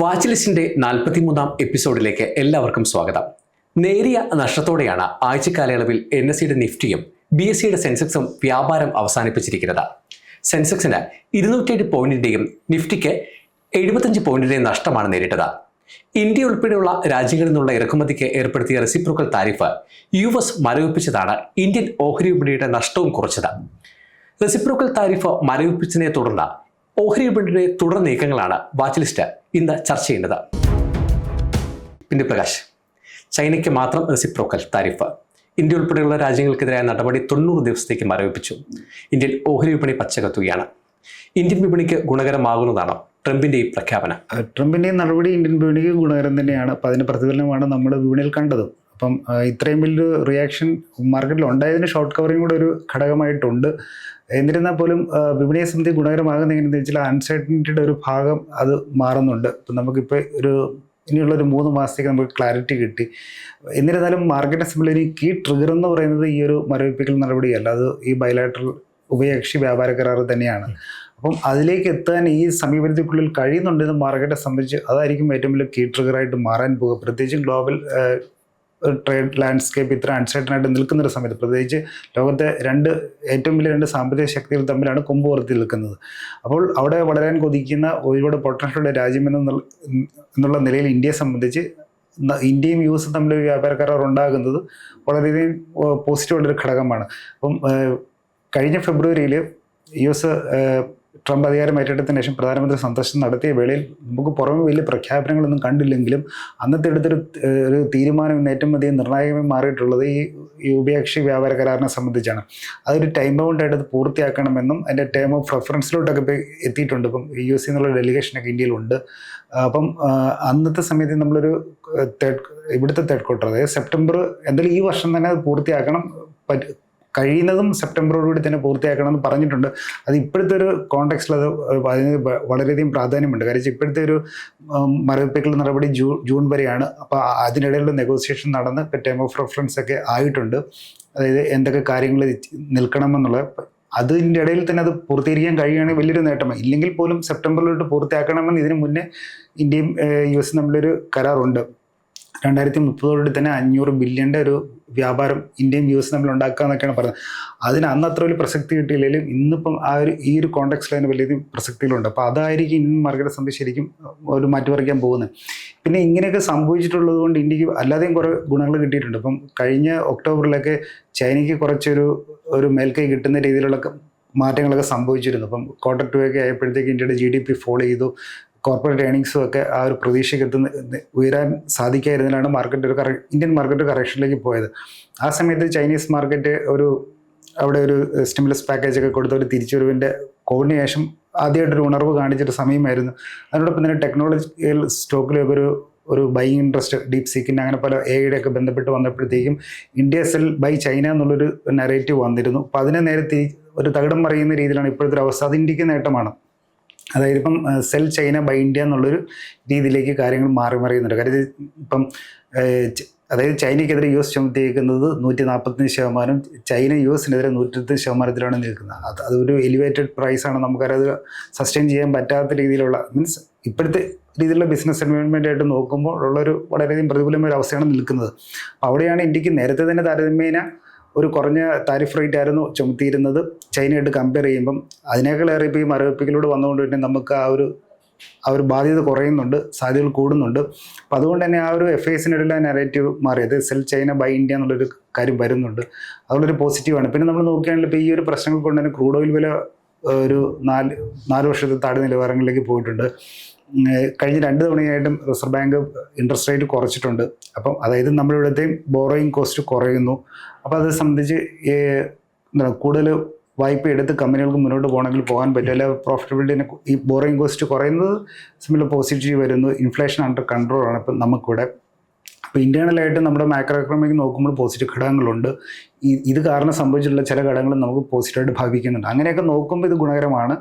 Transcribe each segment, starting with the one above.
Watch ലിസ്റ്റിന്റെ നാൽപ്പത്തിമൂന്നാം എപ്പിസോഡിലേക്ക് എല്ലാവർക്കും സ്വാഗതം. നേരിയ നഷ്ടത്തോടെയാണ് ആഴ്ചക്കാലയളവിൽ എൻ എസ് സിയുടെ നിഫ്റ്റിയും ബി എസ് സിയുടെ സെൻസെക്സും വ്യാപാരം അവസാനിപ്പിച്ചിരിക്കുന്നത്. സെൻസെക്സിന് ഇരുന്നൂറ്റേഴ് പോയിന്റിന്റെയും നിഫ്റ്റിക്ക് എഴുപത്തഞ്ച് പോയിന്റിന്റെയും നഷ്ടമാണ് നേരിട്ടത്. ഇന്ത്യ ഉൾപ്പെടെയുള്ള രാജ്യങ്ങളിൽ നിന്നുള്ള ഇറക്കുമതിക്ക് ഏർപ്പെടുത്തിയ റെസിപ്രോക്കൽ താരിഫ് യു എസ് മരവിപ്പിച്ചതാണ് ഇന്ത്യൻ ഓഹരി വിപണിയുടെ നഷ്ടവും കുറച്ചത്. റെസിപ്രോക്കൽ താരിഫ് മരവിപ്പിച്ചതിനെ തുടർന്ന് ഓഹരി വിപണിയുടെ തുടർ നീക്കങ്ങളാണ് വാച്ച് ലിസ്റ്റ് ഇന്ന് ചർച്ച ചെയ്യേണ്ടത് പിന്നെ പ്രകാശ് ചൈനയ്ക്ക് മാത്രം റെസിപ്രോക്കൽ താരിഫ് ഇന്ത്യ ഉൾപ്പെടെയുള്ള രാജ്യങ്ങൾക്കെതിരായ നടപടി തൊണ്ണൂറ് ദിവസത്തേക്ക് മരവിപ്പിച്ചു. ഇന്ത്യൻ ഓഹരി വിപണി പച്ചകത്തുകയാണ് ഇന്ത്യൻ വിപണിക്ക് ഗുണകരമാകുന്നതാണ് ട്രംപിന്റെ ഈ പ്രഖ്യാപനം? ട്രംപിന്റെ നടപടി ഇന്ത്യൻ വിപണിക്ക് ഗുണകരം തന്നെയാണ്. അപ്പം അതിന് പ്രതിഫലനമാണ് നമ്മൾ വിപണിയിൽ കണ്ടത്. അപ്പം ഇത്രയും വലിയൊരു റിയാക്ഷൻ മാർക്കറ്റിൽ ഉണ്ടായതിന് ഷോർട്ട് കവറിങ് കൂടെ ഒരു ഘടകമായിട്ടുണ്ട്. എന്നിരുന്നാൽ പോലും വിപണിയെ സംബന്ധിച്ച് ഗുണകരമാകുന്ന എങ്ങനെയാണെന്ന് വെച്ചാൽ അൺസർട്ടനിറ്റിയുടെ ഒരു ഭാഗം അത് മാറുന്നുണ്ട്. ഇപ്പം നമുക്കിപ്പോൾ ഒരു ഇനിയുള്ള ഒരു മൂന്ന് മാസത്തേക്ക് നമുക്ക് ക്ലാരിറ്റി കിട്ടി. എന്നിരുന്നാലും മാർക്കറ്റ് അസംബ്ലിയിൽ കീ ട്രിഗർ എന്ന് പറയുന്നത് ഈ ഒരു മരവിപ്പിക്കൽ നടപടിയല്ല. അത് ഈ ബയലാട്രൽ ഉഭയകക്ഷി വ്യാപാര കരാർ തന്നെയാണ്. അപ്പം അതിലേക്ക് എത്താൻ ഈ സമീപനത്തിനുള്ളിൽ കഴിയുന്നുണ്ടെന്ന് മാർക്കറ്റെ സംബന്ധിച്ച് അതായിരിക്കും ഏറ്റവും വലിയ കീ ട്രിഗറായിട്ട് മാറാൻ പോകുക. പ്രത്യേകിച്ചും ഗ്ലോബൽ ട്രേഡ് ലാൻഡ്സ്കേപ്പ് ഇത്ര അൺസേർട്ടനായിട്ട് നിൽക്കുന്ന ഒരു സമയത്ത് പ്രത്യേകിച്ച് ലോകത്തെ രണ്ട് ഏറ്റവും വലിയ രണ്ട് സാമ്പത്തിക ശക്തികൾ തമ്മിലാണ് കൊമ്പ് പുറത്തി നിൽക്കുന്നത്. അപ്പോൾ അവിടെ വളരാൻ കൊതിക്കുന്ന ഒരുപാട് പൊട്ടൻഷ്യലുള്ള രാജ്യം എന്നുള്ള എന്നുള്ള നിലയിൽ ഇന്ത്യയെ സംബന്ധിച്ച് ഇന്ത്യയും യു എസും തമ്മിൽ വ്യാപാര കരാർ ഉണ്ടാകുന്നത് വളരെയധികം പോസിറ്റീവുള്ളൊരു ഘടകമാണ്. അപ്പം കഴിഞ്ഞ ഫെബ്രുവരിയിൽ യു എസ് ട്രംപ് അധികാരം ഏറ്റെടുത്തതിന് ശേഷം പ്രധാനമന്ത്രി സന്ദർശനം നടത്തിയ വേളയിൽ നമുക്ക് പുറമെ വലിയ പ്രഖ്യാപനങ്ങളൊന്നും കണ്ടില്ലെങ്കിലും അന്നത്തെ എടുത്തൊരു ഒരു തീരുമാനം ഇന്ന് ഏറ്റവും അധികം നിർണായകമായി മാറിയിട്ടുള്ളത് ഈ ഉഭയകക്ഷി വ്യാപാര കരാറിനെ സംബന്ധിച്ചാണ്. അതൊരു ടൈം ബൗണ്ടായിട്ട് അത് പൂർത്തിയാക്കണമെന്നും അതിന്റെ ടൈം ഓഫ് റെഫറൻസിലോട്ടൊക്കെ ഇപ്പോൾ എത്തിയിട്ടുണ്ട്. ഇപ്പം യു എസ് എന്നുള്ള ഡെലിഗേഷനൊക്കെ ഇന്ത്യയിലുണ്ട് അപ്പം അന്നത്തെ സമയത്ത് നമ്മളൊരു തേർഡ് ഇവിടുത്തെ തേർഡ് ക്വാർട്ടർ അതായത് സെപ്റ്റംബർ എന്തായാലും ഈ വർഷം തന്നെ അത് പൂർത്തിയാക്കണം. കഴിയുന്നതും സെപ്റ്റംബറോടുകൂടി തന്നെ പൂർത്തിയാക്കണം എന്ന് പറഞ്ഞിട്ടുണ്ട്. അത് ഇപ്പോഴത്തെ ഒരു കോണ്ടെക്സ്റ്റിൽ അത് അതിന് വളരെയധികം പ്രാധാന്യമുണ്ട്. വെച്ചാൽ ഇപ്പോഴത്തെ ഒരു മരവിപ്പിക്കൽ നടപടി ജൂൺ ജൂൺ വരെയാണ്. അപ്പോൾ അതിനിടയിലുള്ള നെഗോസിയേഷൻ നടന്ന് ഇപ്പോൾ ടേം ഓഫ് റെഫറൻസ് ഒക്കെ ആയിട്ടുണ്ട്. അതായത് എന്തൊക്കെ കാര്യങ്ങൾ നിൽക്കണമെന്നുള്ളത്. അതിന്റെ ഇടയിൽ തന്നെ അത് പൂർത്തീകരിക്കാൻ കഴിയുകയാണെങ്കിൽ വലിയൊരു നേട്ടമാണ്. ഇല്ലെങ്കിൽ പോലും സെപ്റ്റംബറിലോട്ട് പൂർത്തിയാക്കണമെന്ന് ഇതിനു മുന്നേ ഇന്ത്യയും യു എസും തമ്മിലൊരു കരാറുണ്ട്. രണ്ടായിരത്തി മുപ്പതോടെ തന്നെ അഞ്ഞൂറ് ബില്യന്റെ ഒരു വ്യാപാരം ഇന്ത്യയും യു എസ് തമ്മിൽ ഉണ്ടാക്കുക എന്നൊക്കെയാണ് പറയുന്നത് അതിന് അന്ന് അത്ര വലിയ പ്രസക്തി കിട്ടിയില്ലെങ്കിലും ഇന്നിപ്പം ആ ഒരു ഈ ഒരു കോണ്ടെക്സ്റ്റിൽ അതിന് വലിയ പ്രസക്തികളുണ്ട്. അപ്പോൾ അതായിരിക്കും ഇന്ത്യൻ മാർക്കറ്റ് സംബന്ധിച്ച് ശരിക്കും ഒരു മാറ്റിമറിക്കാൻ പോകുന്നത്. പിന്നെ ഇങ്ങനെയൊക്കെ സംഭവിച്ചിട്ടുള്ളത് കൊണ്ട് ഇന്ത്യയ്ക്ക് അല്ലാതെയും കുറേ ഗുണങ്ങൾ കിട്ടിയിട്ടുണ്ട്. ഇപ്പം കഴിഞ്ഞ ഒക്ടോബറിലൊക്കെ ചൈനയ്ക്ക് കുറച്ചൊരു ഒരു മേൽക്കൈ കിട്ടുന്ന രീതിയിലുള്ള മാറ്റങ്ങളൊക്കെ സംഭവിച്ചിരുന്നു. അപ്പം ക്വാർട്ടർ ടു ഒക്കെ ആയപ്പോഴത്തേക്ക് ഇന്ത്യയുടെ ജി ഡി പി ഫോളോ ചെയ്തു. കോർപ്പറേറ്റ് ഏണിങ്സും ഒക്കെ ആ ഒരു പ്രതീക്ഷയ്ക്ക് എത്തുന്ന ഉയരാൻ സാധിക്കാതിരുന്നതിലാണ് മാർക്കറ്റ് ഒരു കറ ഇന്ത്യൻ മാർക്കറ്റ് കറക്ഷനിലേക്ക് പോയത്. ആ സമയത്ത് ചൈനീസ് മാർക്കറ്റ് ഒരു അവിടെ ഒരു സ്റ്റിമുലസ് പാക്കേജ് ഒക്കെ കൊടുത്ത ഒരു തിരിച്ചുവരവിന്റെ കോവിഡിന് ശേഷം ആദ്യമായിട്ടൊരു ഉണർവ് കാണിച്ചൊരു സമയമായിരുന്നു. അതിനോടൊപ്പം തന്നെ ടെക്നോളജിക്കൽ സ്റ്റോക്കിലൊക്കെ ഒരു ഒരു ബൈങ് ഇൻട്രസ്റ്റ് ഡീപ് സീക്കിന്റെ അങ്ങനെ പല എയുടെ ഒക്കെ ബന്ധപ്പെട്ട് വന്നപ്പോഴത്തേക്കും ഇന്ത്യ സെൽ ബൈ ചൈന എന്നുള്ളൊരു നരേറ്റീവ് വന്നിരുന്നു. അപ്പോൾ അതിനെ നേരെ ഒരു തകിടം മറിയുന്ന രീതിയിലാണ് ഇപ്പോഴത്തെ ഒരു അവസ്ഥ. അത് ഇന്ത്യയ്ക്ക് നേട്ടമാണ്. അതായത് ഇപ്പം സെൽ ചൈന ബൈ ഇന്ത്യ എന്നുള്ളൊരു രീതിയിലേക്ക് കാര്യങ്ങൾ മാറി മറിയുന്നുണ്ട്. കാര്യം ഇപ്പം അതായത് ചൈനയ്ക്കെതിരെ യു എസ് ചുമത്തിയിരിക്കുന്നത് നൂറ്റി നാൽപ്പത്തഞ്ച് ശതമാനം ചൈന യു എസിനെതിരെ നൂറ്റെഴുപത് ശതമാനത്തിലാണ് നിൽക്കുന്നത്. അത് അതൊരു എലിവേറ്റഡ് പ്രൈസാണ് നമുക്കത് സസ്റ്റെയിൻ ചെയ്യാൻ പറ്റാത്ത രീതിയിലുള്ള മീൻസ് ഇപ്പോഴത്തെ രീതിയിലുള്ള ബിസിനസ് എൻവയോൺമെന്റ് ആയിട്ട് നോക്കുമ്പോൾ ഉള്ളൊരു വളരെയധികം പ്രതികൂലമായ ഒരു അവസ്ഥയാണ് നിൽക്കുന്നത്. അവിടെയാണ് ഇന്ത്യയ്ക്ക് നേരത്തെ തന്നെ താരതമ്യേന ഒരു കുറഞ്ഞ താരിഫ് റേറ്റ് ആയിരുന്നു ചുമത്തിയിരുന്നത്. ചൈനയായിട്ട് കമ്പയർ ചെയ്യുമ്പം അതിനേക്കാളേറെ ഇപ്പോൾ ഈ മരവിപ്പിക്കലൂടെ വന്നുകൊണ്ട് തന്നെ നമുക്ക് ആ ഒരു ആ ഒരു ബാധ്യത കുറയുന്നുണ്ട് സാധ്യതകൾ കൂടുന്നുണ്ട്. അപ്പോൾ അതുകൊണ്ട് തന്നെ ആ ഒരു എഫ് ഐസിനിടയിലെ നെറേറ്റീവ് മാറിയത് സെൽ ചൈന ബൈ ഇന്ത്യ എന്നുള്ളൊരു കാര്യം വരുന്നുണ്ട്. അതുകൊണ്ടൊരു പോസിറ്റീവാണ് പിന്നെ നമ്മൾ നോക്കുകയാണെങ്കിൽ ഇപ്പോൾ ഈ ഒരു പ്രശ്നങ്ങൾ കൊണ്ട് തന്നെ ക്രൂഡ് ഓയിൽ വില ഒരു നാല് നാല് വർഷത്തെ താഴെ നിലവാരങ്ങളിലേക്ക് പോയിട്ടുണ്ട്. കഴിഞ്ഞ രണ്ട് തവണയായിട്ടും റിസർവ് ബാങ്ക് ഇൻട്രസ്റ്റ് റേറ്റ് കുറച്ചിട്ടുണ്ട്. അപ്പം അതായത് നമ്മളിവിടുത്തെയും ബോറോയിങ് കോസ്റ്റ് കുറയുന്നു. അപ്പോൾ അത് സംബന്ധിച്ച് കൂടുതൽ വായ്പ എടുത്ത് കമ്പനികൾക്ക് മുന്നോട്ട് പോകണമെങ്കിൽ പോകാൻ പറ്റും. പ്രോഫിറ്റബിലിറ്റിനെ ഈ ബോറിങ് കോസ്റ്റ് കുറയുന്നത് സിമിലർ പോസിറ്റീവ് വരുന്നു. ഇൻഫ്ലേഷൻ അണ്ടർ കൺട്രോളാണ് ഇപ്പം നമുക്കിവിടെ അപ്പോൾ ഇന്റേണലായിട്ട് നമ്മുടെ മാക്രോ എക്കണോമിക് നോക്കുമ്പോൾ പോസിറ്റീവ് ഘടകങ്ങളുണ്ട്. ഇത് കാരണം സംഭവിച്ചിട്ടുള്ള ചില ഘടകങ്ങൾ നമുക്ക് പോസിറ്റീവായിട്ട് ഭാവിക്കുന്നുണ്ട്. അങ്ങനെയൊക്കെ നോക്കുമ്പോൾ ഇത് ഗുണകരമാണ്.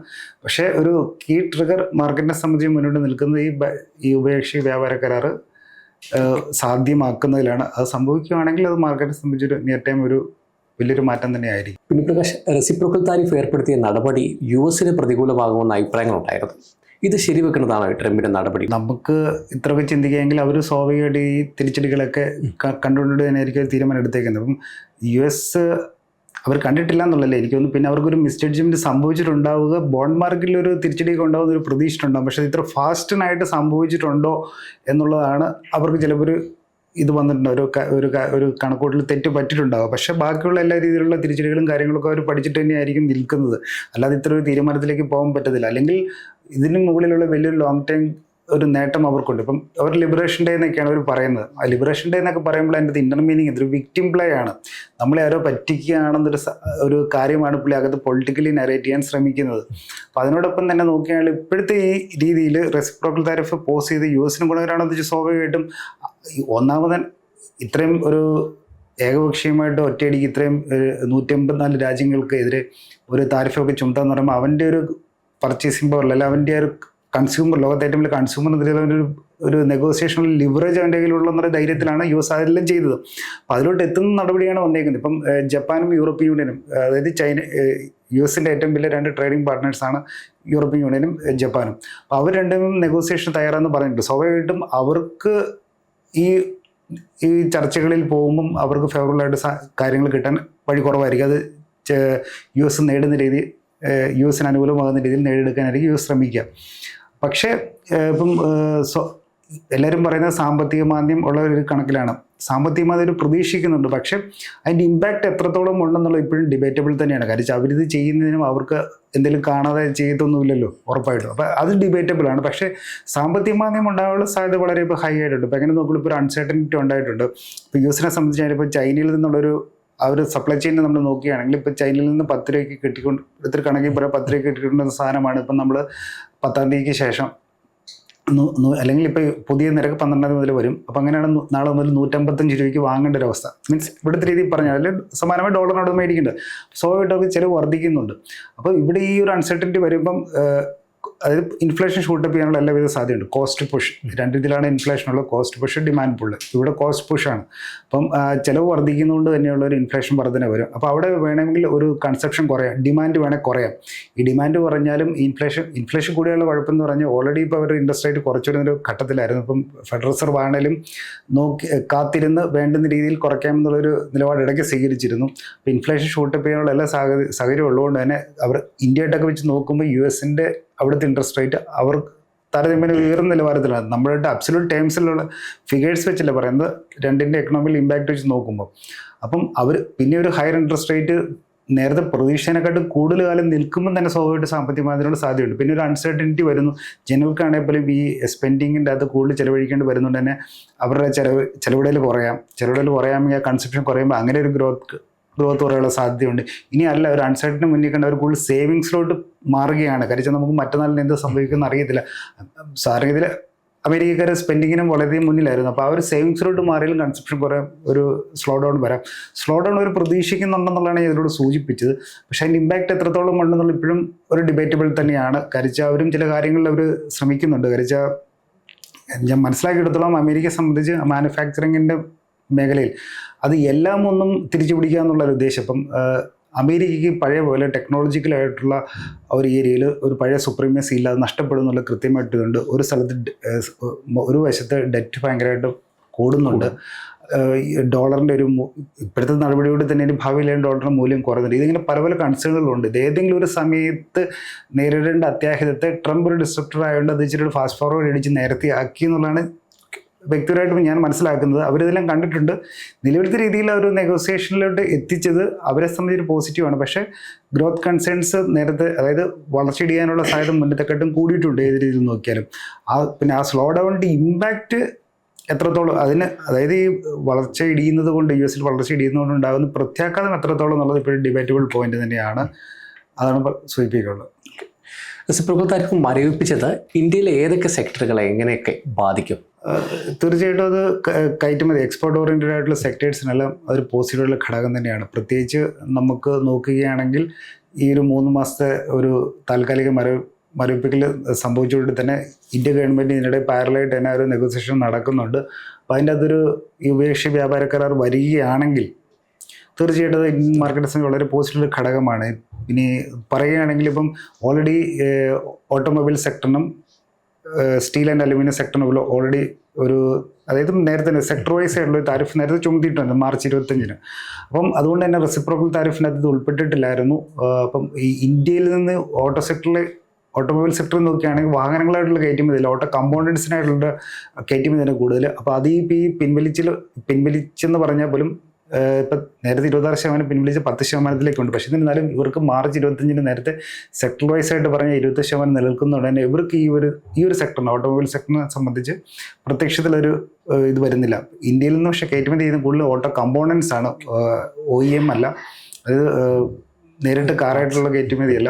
പക്ഷേ ഒരു കീ ട്രിഗർ മാർക്കറ്റിനെ സംബന്ധിച്ച് മുന്നോട്ട് നിൽക്കുന്നത് ഈ ഈ ഉഭയകക്ഷി വ്യാപാര കരാർ സാധ്യമാക്കുന്നതിലാണ്. അത് സംഭവിക്കുകയാണെങ്കിൽ അത് മാർക്കറ്റിനെ സംബന്ധിച്ചൊരു നിയർ ടൈം ഒരു വലിയൊരു മാറ്റം തന്നെയായിരിക്കും. പിന്നെ പ്രകാശ് റെസിപ്രോക്കൽ താരിഫ് ഏർപ്പെടുത്തിയ നടപടി യു എസിന് പ്രതികൂലമാകുമെന്ന അഭിപ്രായങ്ങളുണ്ടായിരുന്നു. ഇത് ശരിവെക്കുന്നതാണ് ട്രംപിന്റെ നടപടി. നമുക്ക് ഇത്രയൊക്കെ ചിന്തിക്കുകയെങ്കിൽ അവർ സ്വാഭാവികമായിട്ട് ഈ തിരിച്ചടികളൊക്കെ കണ്ടുകൊണ്ട് തന്നെ ആയിരിക്കും തീരുമാനം എടുത്തേക്കുന്നത്. അപ്പം യു എസ് അവർ കണ്ടിട്ടില്ല എന്നുള്ളല്ലേ? എനിക്ക് തോന്നുന്നു പിന്നെ അവർക്കൊരു മിസ്ജഡ്ജ്മെന്റ് സംഭവിച്ചിട്ടുണ്ടാവുക ബോണ്ട് മാർക്കറ്റിൽ ഒരു തിരിച്ചടിയൊക്കെ ഉണ്ടാവുന്ന ഒരു പ്രതീക്ഷിച്ചിട്ടുണ്ടാവും പക്ഷേ ഇത്ര ഫാസ്റ്റിനായിട്ട് സംഭവിച്ചിട്ടുണ്ടോ എന്നുള്ളതാണ് അവർക്ക് ചിലപ്പോൾ ഒരു ഇത് വന്നിട്ടുണ്ട്. ഒരു ഒരു കണക്കൂട്ടിൽ തെറ്റ് പറ്റിയിട്ടുണ്ടാവും. പക്ഷേ ബാക്കിയുള്ള എല്ലാ രീതിയിലുള്ള തിരിച്ചടികളും കാര്യങ്ങളൊക്കെ അവർ പഠിച്ചിട്ട് തന്നെയായിരിക്കും നിൽക്കുന്നത്. അല്ലാതെ ഇത്ര ഒരു തീരുമാനത്തിലേക്ക് പോകാൻ പറ്റത്തില്ല. അല്ലെങ്കിൽ ഇതിന് മുകളിലുള്ള വലിയൊരു ലോങ് ടൈം ഒരു നേട്ടം അവർക്കുണ്ട്. ഇപ്പം അവർ ലിബറേഷൻ ഡേ എന്നൊക്കെയാണ് അവർ പറയുന്നത്. ആ ലിബറേഷൻ ഡേ എന്നൊക്കെ പറയുമ്പോൾ അതിന്റെ ഇന്നർ മീനിങ് ഇതൊരു വിക്ടിം പ്ലേ ആണ്. നമ്മളെ ആരോ പറ്റിക്കുകയാണെന്നൊരു ഒരു കാര്യമാണ് പുള്ളി അകത്ത് പൊളിറ്റിക്കലി നരേറ്റ് ചെയ്യാൻ ശ്രമിക്കുന്നത്. അപ്പം അതിനോടൊപ്പം തന്നെ നോക്കുകയാണെങ്കിൽ ഇപ്പോഴത്തെ ഈ രീതിയിൽ റെസിപ്രോക്കൽ താരിഫ് പോസ് ചെയ്ത് യു എസിന് ഗുണകരമാണെന്ന് വെച്ചാൽ സ്വാഭാവികമായിട്ടും ഒന്നാമതൻ ഇത്രയും ഒരു ഏകപക്ഷീയമായിട്ട് ഒറ്റയടിക്ക് ഇത്രയും നൂറ്റി രാജ്യങ്ങൾക്കെതിരെ ഒരു താരിഫൊക്കെ ചുമത്താന്ന് പറയുമ്പോൾ അവന്റെ ഒരു പർച്ചേസിംഗ് പവർ അല്ല അവന്റെ ഒരു കൺസ്യൂമർ ലോകത്തെ ഏറ്റവും വലിയ കൺസ്യൂമർ എന്ന ഒരു ഒരു നെഗോസിയേഷൻ ലിവറേജ് അവന്റെ കയ്യിലുള്ള ധൈര്യത്തിലാണ് യു എസ് അതെല്ലാം ചെയ്തത്. അപ്പോൾ അതിലോട്ട് എത്തുന്ന നടപടിയാണ് വന്നേക്കുന്നത്. ഇപ്പം ജപ്പാനും യൂറോപ്യൻ യൂണിയനും അതായത് ചൈന യു എസിന്റെ ഏറ്റവും വലിയ രണ്ട് ട്രേഡിംഗ് പാർട്ട്നേഴ്സാണ് യൂറോപ്യൻ യൂണിയനും ജപ്പാനും. അപ്പോൾ അവർ രണ്ടും നെഗോസിയേഷൻ തയ്യാറാന്ന് പറഞ്ഞിട്ടുണ്ട്. സ്വാഭാവികമായിട്ടും അവർക്ക് ഈ ഈ ചർച്ചകളിൽ പോകുമ്പം അവർക്ക് ഫേവറബിൾ ആയിട്ട് കാര്യങ്ങൾ കിട്ടാൻ വഴി കുറവായിരിക്കും. അത് യു എസ് നേടുന്ന രീതി യു എസിന് അനുകൂലമാകുന്ന രീതിയിൽ നേടിയെടുക്കാനായിരിക്കും യു എസ് ശ്രമിക്കുക. പക്ഷേ ഇപ്പം എല്ലാവരും പറയുന്ന സാമ്പത്തിക മാന്ദ്യം ഉള്ള ഒരു കണക്കിലാണ്. സാമ്പത്തിക മാന്ദ്യം പ്രതീക്ഷിക്കുന്നുണ്ട്. പക്ഷേ അതിന്റെ ഇമ്പാക്റ്റ് എത്രത്തോളം ഉണ്ടെന്നുള്ളത് ഇപ്പോഴും ഡിബേറ്റബിൾ തന്നെയാണ്. കാര്യം അവരിത് ചെയ്യുന്നതിനും അവർക്ക് എന്തെങ്കിലും കാണാതെ ചെയ്തൊന്നുമില്ലല്ലോ ഉറപ്പായിട്ടും. അപ്പോൾ അത് ഡിബേറ്റബിൾ ആണ്. പക്ഷേ സാമ്പത്തിക മാന്ദ്യം ഉണ്ടാകാനുള്ള സാധ്യത വളരെ ഇപ്പോൾ ഹൈ ആയിട്ടുണ്ട്. ഇപ്പോൾ എങ്ങനെ നോക്കുമ്പോൾ ഇപ്പോൾ ഒരു അൺസർട്ടനിറ്റി ഉണ്ടായിട്ടുണ്ട്. ഇപ്പോൾ യു എസിനെ സംബന്ധിച്ച് കഴിഞ്ഞാൽ ഇപ്പോൾ ചൈനയിൽ നിന്നുള്ളൊരു ആ ഒരു സപ്ലൈ ചെയിൻ നമ്മൾ നോക്കുകയാണെങ്കിൽ ഇപ്പോൾ ചൈനയിൽ നിന്ന് പത്ത് രൂപയ്ക്ക് കിട്ടിക്കൊണ്ട് ഇത്ര കണക്കിൽ പറയാം പത്ത് രൂപയ്ക്ക് കിട്ടിക്കൊണ്ടിരുന്ന സാധനമാണ് ഇപ്പം നമ്മൾ പത്താം തീയതിക്ക് ശേഷം അല്ലെങ്കിൽ ഇപ്പോൾ പുതിയ നിരക്ക് പന്ത്രണ്ടാം തീയതി മുതൽ വരും. അപ്പം അങ്ങനെയാണ് നാളെ മുതൽ നൂറ്റമ്പത്തഞ്ച് രൂപയ്ക്ക് വാങ്ങേണ്ട ഒരു അവസ്ഥ. മീൻസ് ഇവിടുത്തെ രീതിയിൽ പറഞ്ഞാൽ സമാനമായി ഡോളറിനോട് മേടിക്കുന്നുണ്ട്. സ്വാഭാവികമായിട്ട് ചിലവ് വർദ്ധിക്കുന്നുണ്ട്. അപ്പോൾ ഇവിടെ ഈ ഒരു അൺസർട്ടനിറ്റി വരുമ്പം അതായത് ഇൻഫ്ലേഷൻ ഷൂട്ടപ്പ് ചെയ്യാനുള്ള എല്ലാവിധ സാധ്യതയുണ്ട്. കോസ്റ്റ് പുഷ് രണ്ട് രീതിയിലാണ് ഇൻഫ്ലേഷൻ ഉള്ളത്. കോസ്റ്റ് പുഷ് ഡിമാൻഡ് പുള്ള് ഇവിടെ കോസ്റ്റ് പുഷാണ് അപ്പം ചിലവ് വർദ്ധിക്കുന്നതുകൊണ്ട് തന്നെയുള്ള ഒരു ഇൻഫ്ലേഷൻ വർധന വരും. അപ്പോൾ അവിടെ വേണമെങ്കിൽ ഒരു കൺസെപ്ഷൻ കുറയാം. ഡിമാൻഡ് വേണേൽ കുറയാം. ഈ ഡിമാൻഡ് കുറഞ്ഞാലും ഇൻഫ്ലേഷൻ ഇൻഫ്ലേഷൻ കൂടിയുള്ള കുഴപ്പമെന്ന് പറഞ്ഞാൽ ഓൾറെഡി ഇപ്പോൾ അവർ ഇൻട്രസ്റ്റ് റേറ്റ് കുറച്ചു വരുന്നൊരു ഘട്ടത്തിലായിരുന്നു. ഇപ്പം ഫെഡറൽ റിസർവ് ആണെങ്കിലും നോക്കി കാത്തിരുന്ന് വേണ്ടുന്ന രീതിയിൽ കുറയ്ക്കാമെന്നുള്ളൊരു നിലപാട് ഇടയ്ക്ക് സ്വീകരിച്ചിരുന്നു. അപ്പോൾ ഇൻഫ്ലേഷൻ ഷൂട്ടപ്പ് ചെയ്യാനുള്ള എല്ലാ സാഹചര്യം ഉള്ളതുകൊണ്ട് തന്നെ അവർ ഇന്ത്യയായിട്ടൊക്കെ വെച്ച് നോക്കുമ്പോൾ യു എസിന്റെ അവിടുത്തെ ഇൻട്രസ്റ്റ് റേറ്റ് അവർ താരതമ്യേന ഉയർന്ന നിലവാരത്തിലാണ് നമ്മളുടെ അബ്സല്യൂട്ട് ടേംസിലുള്ള ഫിഗേഴ്സ് വെച്ചല്ല പറയുന്നത്. രണ്ടിന്റെ എക്കണോമിക് ഇമ്പാക്റ്റ് വെച്ച് നോക്കുമ്പോൾ അപ്പം അവർ പിന്നെ ഒരു ഹയർ ഇൻട്രസ്റ്റ് റേറ്റ് നേരത്തെ പ്രതീക്ഷേനെക്കാട്ടും കൂടുതൽ കാലം നിൽക്കുമ്പോൾ തന്നെ സ്വാഭാവികമായിട്ട് സാമ്പത്തിക മാന്ദ്യത്തിനുള്ള സാധ്യതയുണ്ട്. പിന്നെ ഒരു അൺസർട്ടനിറ്റി വരുന്നു. ജനങ്ങൾക്കാണെങ്കിൽ പോലും ഈ സ്പെൻഡിങ്ങിന്റെ അത് കൂടുതൽ ചിലവഴിക്കേണ്ടി വരുന്നുണ്ട് തന്നെ അവരുടെ ചിലവ് ചിലവിടയിൽ കുറയാം. ചിലവിടയിൽ കുറയാമെങ്കിൽ ആ കൺസപ്ഷൻ കുറയുമ്പോൾ അങ്ങനെ ഒരു ഗ്രോത്ത് ഗ്രോത്ത് കുറയാനുള്ള സാധ്യതയുണ്ട്. ഇനി അല്ല ഒരു അൺസർട്ടിന് മുന്നിൽ കണ്ട അവർ കൂടുതൽ സേവിങ്സിലോട്ട് മാറുകയാണ്. കാര്യം നമുക്ക് മറ്റന്നാളിന് എന്ത് സംഭവിക്കുമെന്ന് അറിയത്തില്ല. സാറിന് ഇതിൽ അമേരിക്കക്കാരെ സ്പെൻഡിങ്ങിനും വളരെയധികം മുന്നിലായിരുന്നു. അപ്പോൾ ആ ഒരു സേവിങ്സിലോട്ട് മാറിയാലും കൺസപ്ഷൻ കുറേ ഒരു സ്ലോ ഡൗൺ വരാം. സ്ലോ ഡൗൺ ഒരു പ്രതീക്ഷിക്കുന്നുണ്ടെന്നുള്ളതാണ് ഞാൻ ഇതിലൂടെ സൂചിപ്പിച്ചത്. പക്ഷേ അതിന്റെ ഇമ്പാക്റ്റ് എത്രത്തോളം ഉണ്ടെന്നുള്ള ഇപ്പോഴും ഒരു ഡിബേറ്റബിൾ തന്നെയാണ്. കരിച്ച അവരും ചില കാര്യങ്ങളിൽ അവർ ശ്രമിക്കുന്നുണ്ട്. കരിച്ച ഞാൻ മനസ്സിലാക്കിയെടുത്തോളം അമേരിക്കയെ സംബന്ധിച്ച് മാനുഫാക്ചറിങ്ങിന്റെ മേഖലയിൽ അത് എല്ലാം ഒന്നും തിരിച്ചു പിടിക്കുക എന്നുള്ള ഒരു ഉദ്ദേശം. ഇപ്പം അമേരിക്കയ്ക്ക് പഴയ പോലെ ടെക്നോളജിക്കലായിട്ടുള്ള ഒരു ഏരിയയിൽ ഒരു പഴയ സുപ്രീമസി ഇല്ലാതെ നഷ്ടപ്പെടും എന്നുള്ള കൃത്യമായിട്ട് ഇതുണ്ട് ഒരു സ്ഥലത്ത് ഒരു വശത്ത് ഡെറ്റ് ഭയങ്കരമായിട്ട് കൂടുന്നുണ്ട്. ഡോളറിന്റെ ഒരു ഇപ്പോഴത്തെ നടപടിയോട് തന്നെ ഇനി ഭാവിയിലെ ഡോളറിന്റെ മൂല്യം കുറയുന്നുണ്ട്. ഇതിങ്ങനെ പല പല കൺസേണുകളുണ്ട് ഇത് ഏതെങ്കിലും ഒരു സമയത്ത് നേരിടേണ്ട അത്യാഹിതത്തെ ട്രംപ് ഒരു ഡിസ്ട്രക്ടർ ആയതുകൊണ്ട് അത് ഇച്ചിരി ഫാസ്റ്റ് ഫോർവേഡ് അടിച്ച് നേരത്തെ ആക്കി എന്നുള്ളതാണ് വ്യക്തിപരമായിട്ട് ഞാൻ മനസ്സിലാക്കുന്നത്. അവരിതെല്ലാം കണ്ടിട്ടുണ്ട്. നിലവിലത്തെ രീതിയിൽ അവർ നെഗോസിയേഷനിലോട്ട് എത്തിച്ചത് അവരെ സംബന്ധിച്ച് പോസിറ്റീവാണ് പക്ഷേ ഗ്രോത്ത് കൺസേൺസ് നേരത്തെ അതായത് വളർച്ചയിടിയാനുള്ള സാധ്യത മുന്നത്തെക്കാട്ടും കൂടിയിട്ടുണ്ട്. ഏത് രീതിയിൽ നോക്കിയാലും. ആ പിന്നെ ആ സ്ലോ ഡൗണിന്റെ ഇമ്പാക്റ്റ് എത്രത്തോളം അതിന് അതായത് ഈ വളർച്ച ഇടിയുന്നത് കൊണ്ട് യു എസിൽ വളർച്ച ഇടിയുന്നത് കൊണ്ട് ഉണ്ടാകുന്ന പ്രത്യാഘാതം എത്രത്തോളം എന്നുള്ളത് ഇപ്പോഴും ഡിബേറ്റബിൾ പോയിന്റ് തന്നെയാണ്. അതാണ് സൂചിപ്പിക്കുന്നത് സൂചിപ്പിക്കാനുള്ളത്. ആർക്കും മരവിപ്പിച്ചത് ഇന്ത്യയിലെ ഏതൊക്കെ സെക്ടറുകളെ എങ്ങനെയൊക്കെ ബാധിക്കും? തീർച്ചയായിട്ടും അത് കയറ്റുമതി എക്സ്പോർട്ട് ഓറിയന്റഡ് ആയിട്ടുള്ള സെക്ടേഴ്സിനെല്ലാം അതൊരു പോസിറ്റീവുള്ള ഘടകം തന്നെയാണ്. പ്രത്യേകിച്ച് നമുക്ക് നോക്കുകയാണെങ്കിൽ ഈ ഒരു മൂന്ന് മാസത്തെ ഒരു താൽക്കാലിക മര മരവിപ്പിക്കൽ സംഭവിച്ചുകൊണ്ട് തന്നെ ഇന്ത്യ ഗവൺമെന്റ് ഇതിനിടെ പാരലായിട്ട് തന്നെ ഒരു നെഗോസിയേഷൻ നടക്കുന്നുണ്ട്. അപ്പോൾ അതിന്റെ അതൊരു ഉപേക്ഷ വ്യാപാര കരാർ വരികയാണെങ്കിൽ തീർച്ചയായിട്ടും അത് ഇന്ത്യൻ മാർക്കറ്റ് സമയം വളരെ പോസിറ്റീവ് ഘടകമാണ്. ഇനി പറയുകയാണെങ്കിൽ ഇപ്പം ഓൾറെഡി ഓട്ടോമൊബൈൽ സെക്ടറിനും സ്റ്റീൽ ആൻഡ് അലുമിനിയം സെക്ടറിന് ഓൾറെഡി ഒരു അതായത് നേരത്തെ തന്നെ സെക്ടർ വൈസ് ആയിട്ടുള്ള ഒരു താരിഫ് നേരത്തെ ചുമത്തിയിട്ടുണ്ട് മാർച്ച് ഇരുപത്തഞ്ചിന് അപ്പം അതുകൊണ്ട് തന്നെ റെസിപ്രോക്കൽ താരിഫിനകത്ത് ഇത് ഉൾപ്പെട്ടിട്ടില്ലായിരുന്നു. അപ്പം ഈ ഇന്ത്യയിൽ നിന്ന് ഓട്ടോ സെക്ടറിൽ ഓട്ടോമൊബൈൽ സെക്ടർ നോക്കുകയാണെങ്കിൽ വാഹനങ്ങളായിട്ടുള്ള കയറ്റുമതിയില്ല ഓട്ടോ കമ്പോണൻസിനായിട്ടുള്ള തന്നെ കൂടുതൽ അപ്പോൾ അത് ഈ പിൻവലിച്ചിൽ പിൻവലിച്ചെന്ന് പറഞ്ഞാൽ പോലും ഇപ്പം നേരത്തെ ഇരുപത്താറ് ശതമാനം പിൻവലിച്ച് പത്ത് ശതമാനത്തിലേക്കുണ്ട്. പക്ഷേ എന്നിരുന്നാലും ഇവർക്ക് മാർച്ച് ഇരുപത്തഞ്ചിന് നേരത്തെ സെക്ടർ വൈസ് ആയിട്ട് പറഞ്ഞ ഇരുപത്തി ശതമാനം നിലനിൽക്കുന്നതുകൊണ്ട് തന്നെ ഇവർക്ക് ഈ ഒരു ഈ ഒരു സെക്ടറിന് ഓട്ടോമൊബൈൽ സെക്ടറിനെ സംബന്ധിച്ച് പ്രത്യക്ഷത്തിലൊരു ഇത് വരുന്നില്ല. ഇന്ത്യയിൽ നിന്ന് പക്ഷേ കയറ്റുമതി ചെയ്യുന്ന കൂടുതൽ ഓട്ടോ കമ്പോണൻസ് ആണ് ഒ ഇ എം അല്ല. അത് നേരിട്ട് കാറായിട്ടുള്ള കയറ്റുമതിയല്ല.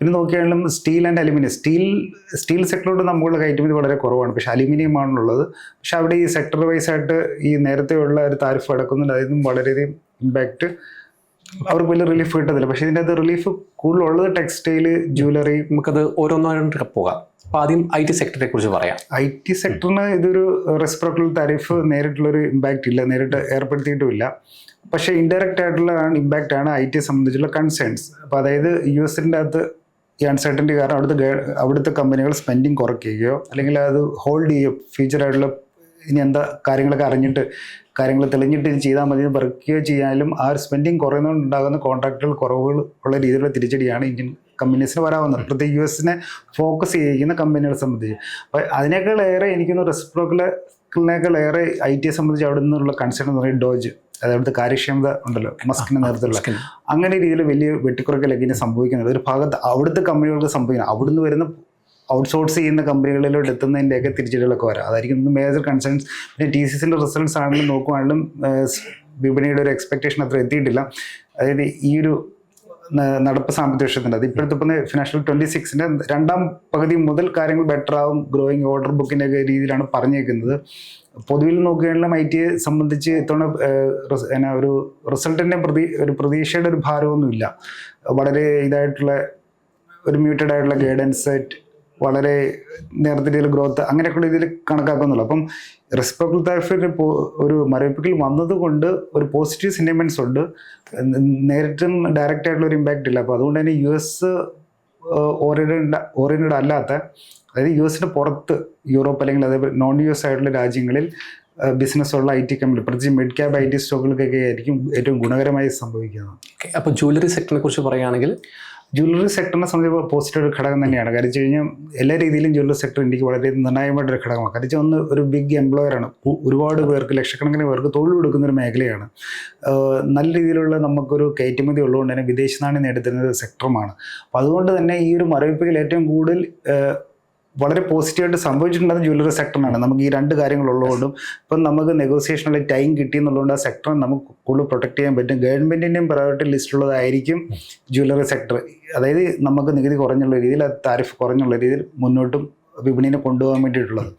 പിന്നെ നോക്കിയാലും steel and aluminium. Steel steel സെക്ടറോട് നമുക്കുള്ള കയറ്റുമതി വളരെ കുറവാണ്. പക്ഷേ അലുമിനിയം ആണുള്ളത് പക്ഷെ അവിടെ ഈ സെക്ടർ വൈസ് ആയിട്ട് ഈ നേരത്തെയുള്ള ഒരു താരിഫ് അടക്കുന്നുണ്ട്. അതിനും വളരെയധികം ഇമ്പാക്റ്റ് അവർക്ക് വലിയ റിലീഫ് കിട്ടത്തില്ല. പക്ഷേ ഇതിന്റെ അത് റിലീഫ് കൂടുതലുള്ളത് ടെക്സ്റ്റൈൽ ജ്വല്ലറി നമുക്കത് ഓരോന്നായിട്ട് പോകാം. അപ്പോൾ ആദ്യം ഐ ടി സെക്ടറെ കുറിച്ച് പറയാം. ഐ ടി സെക്ടറിന് ഇതൊരു റെസിപ്രോക്കൽ താരിഫ് നേരിട്ടുള്ളൊരു ഇമ്പാക്റ്റ് ഇല്ല. നേരിട്ട് ഏർപ്പെടുത്തിയിട്ടുമില്ല. പക്ഷേ ഇൻഡയറക്റ്റ് ആയിട്ടുള്ള ഇമ്പാക്റ്റ് ആണ് ഐ ടിയെ സംബന്ധിച്ചുള്ള കൺസേൺസ് അപ്പോൾ അതായത് യു എസിന്റെ അകത്ത് ഈ അൺസർട്ടന്റി കാരണം അവിടുത്തെ അവിടുത്തെ കമ്പനികൾ സ്പെൻഡിങ് കുറയ്ക്കുകയോ അല്ലെങ്കിൽ അത് ഹോൾഡ് ചെയ്യുകയോ ഫ്യൂച്ചറായിട്ടുള്ള ഇനി എന്താ കാര്യങ്ങളൊക്കെ അറിഞ്ഞിട്ട് കാര്യങ്ങൾ തെളിഞ്ഞിട്ട് ഇത് ചെയ്താൽ മതി എന്ന് പറയുകയോ ചെയ്യാനും ആ ഒരു സ്പെൻഡിങ് കുറയുന്നതുകൊണ്ടുണ്ടാകുന്ന കോൺട്രാക്റ്റുകൾ കുറവുകൾ ഉള്ള രീതിയിലുള്ള തിരിച്ചടിയാണ് ഇന്ത്യൻ കമ്പനീസിന് വരാവുന്നത്. പ്രത്യേകിച്ച് യു എസിനെ ഫോക്കസ് ചെയ്യിക്കുന്ന കമ്പനികളെ സംബന്ധിച്ച്. അപ്പോൾ അതിനേക്കാൾ ഏറെ എനിക്കൊന്ന് റെസിപ്രോക്കലിനേക്കാൾ ഏറെ ഐ ടിയെ സംബന്ധിച്ച് അവിടെ നിന്നുള്ള കൺസേൺ എന്ന് പറയുന്നത് ഡോജ് അവിടുത്തെ കാര്യക്ഷമത ഉണ്ടല്ലോ മസ്കിന്റെ നേരത്തുള്ള അങ്ങനെ രീതിയിൽ വലിയ വെട്ടിക്കുറക്കലൊക്കെ ഇനി സംഭവിക്കുന്നത്. ഒരു ഭാഗത്ത് അവിടുത്തെ കമ്പനികൾക്ക് സംഭവിക്കുന്നത് അവിടുന്ന് വരുന്ന ഔട്ട്സോഴ്സ് ചെയ്യുന്ന കമ്പനികളിലോട്ട് എത്തുന്നതിന്റെയൊക്കെ തിരിച്ചടികളൊക്കെ വരാം. അതായിരിക്കും മേജർ കൺസേൺസ് പിന്നെ ടി സി സിന്റെ റിസൾട്ട്സ് ആണെങ്കിലും നോക്കുവാണെങ്കിലും വിപണിയുടെ ഒരു എക്സ്പെക്ടേഷൻ അത്ര എത്തിയിട്ടില്ല. അതായത് ഈ ഒരു നടപ്പ് സാമ്പത്തിക അത് ഇപ്പോഴത്തെ ഇപ്പം ഫിനാൻഷ്യൽ ട്വന്റി സിക്സിന്റെ രണ്ടാം പകുതി മുതൽ കാര്യങ്ങൾ ബെറ്റർ ആവും ഗ്രോയിങ് ഓർഡർ ബുക്കിന്റെ ഒക്കെ രീതിയിലാണ് പറഞ്ഞേക്കുന്നത്. പൊതുവിൽ നോക്കുകയാണെങ്കിലും ഐ ടിയെ സംബന്ധിച്ച് ഇത്തവണ ഒരു റിസൾട്ടിന്റെ പ്രതി ഒരു പ്രതീക്ഷയുടെ ഒരു ഭാരമൊന്നുമില്ല. വളരെ ഇതായിട്ടുള്ള ഒരു മ്യൂട്ടഡ് ആയിട്ടുള്ള ഗൈഡൻസ് വളരെ നേരത്തെ രീതിയിൽ ഗ്രോത്ത് അങ്ങനെയൊക്കെയുള്ള രീതിയിൽ കണക്കാക്കുന്നുള്ളൂ. അപ്പം റെസ്പെക്ട് താരിഫിന് ഒരു മരവിപ്പിക്കൽ വന്നതുകൊണ്ട് ഒരു പോസിറ്റീവ് സെന്റിമെന്റ്സ് ഉണ്ട്. നേരിട്ടും ഡയറക്റ്റ് ആയിട്ടുള്ള ഒരു ഇമ്പാക്റ്റ് ഇല്ല. അപ്പോൾ അതുകൊണ്ട് തന്നെ യു എസ് ഓറിയന്റഡ് ഓറിയന്റഡ് അല്ലാത്ത അതായത് യു എസിന് പുറത്ത് യൂറോപ്പ് അല്ലെങ്കിൽ അതേപോലെ നോൺ യു എസ് ആയിട്ടുള്ള രാജ്യങ്ങളിൽ ബിസിനസ് ഉള്ള ഐ ടി കമ്പനി പ്രത്യേകിച്ച് മിഡ് ക്യാബ് ഐ ടി സ്റ്റോക്കുകൾക്കൊക്കെ ആയിരിക്കും ഏറ്റവും ഗുണകരമായി സംഭവിക്കുന്നത്. അപ്പോൾ ജ്വല്ലറി സെക്ടറിനെ കുറിച്ച് പറയുകയാണെങ്കിൽ ജ്വല്ലറി സെക്ടറിനെ സംബന്ധിച്ച് പോസിറ്റീവ് ഒരു ഘടകം തന്നെയാണ്. കാര്യം വെച്ച് കഴിഞ്ഞാൽ എല്ലാ രീതിയിലും ജ്വല്ലറി സെക്ടർ ഇന്ത്യയ്ക്ക് വളരെ നിർണായകമായിട്ടൊരു ഘടകമാണ്. കാര്യം ഒന്ന് ഒരു ബിഗ് എംപ്ലോയറാണ് ഒരുപാട് പേർക്ക് ലക്ഷക്കണക്കിന് പേർക്ക് തൊഴിൽ കൊടുക്കുന്ന ഒരു മേഖലയാണ്. നല്ല രീതിയിലുള്ള നമുക്കൊരു കയറ്റുമതി ഉള്ളതുകൊണ്ട് തന്നെ വിദേശ നേടിത്തരുന്ന ഒരു സെക്ടറുമാണ് അപ്പോൾ അതുകൊണ്ട് തന്നെ ഈ ഒരു മരവിപ്പിക്കൽ ഏറ്റവും കൂടുതൽ വളരെ പോസിറ്റീവായിട്ട് സംഭവിച്ചിട്ടുണ്ടെന്ന് ജ്വല്ലറി സെക്ടറിനാണ് നമുക്ക് ഈ രണ്ട് കാര്യങ്ങളുള്ളതുകൊണ്ടും ഇപ്പം നമുക്ക് നെഗോസിയേഷനുള്ള ടൈം കിട്ടി എന്നുള്ളതുകൊണ്ട് ആ സെക്ടറെ നമുക്ക് കൂടുതൽ പ്രൊട്ടക്ട് ചെയ്യാൻ പറ്റും. ഗവൺമെന്റിന്റെയും പ്രയോറിറ്റി ലിസ്റ്റുള്ളതായിരിക്കും ജ്വല്ലറി സെക്ടർ അതായത് നമുക്ക് നികുതി കുറഞ്ഞുള്ള രീതിയിൽ അത് താരിഫ് കുറഞ്ഞുള്ള രീതിയിൽ മുന്നോട്ടും വിപണിനെ കൊണ്ടുപോകാൻ വേണ്ടിയിട്ടുള്ളത്.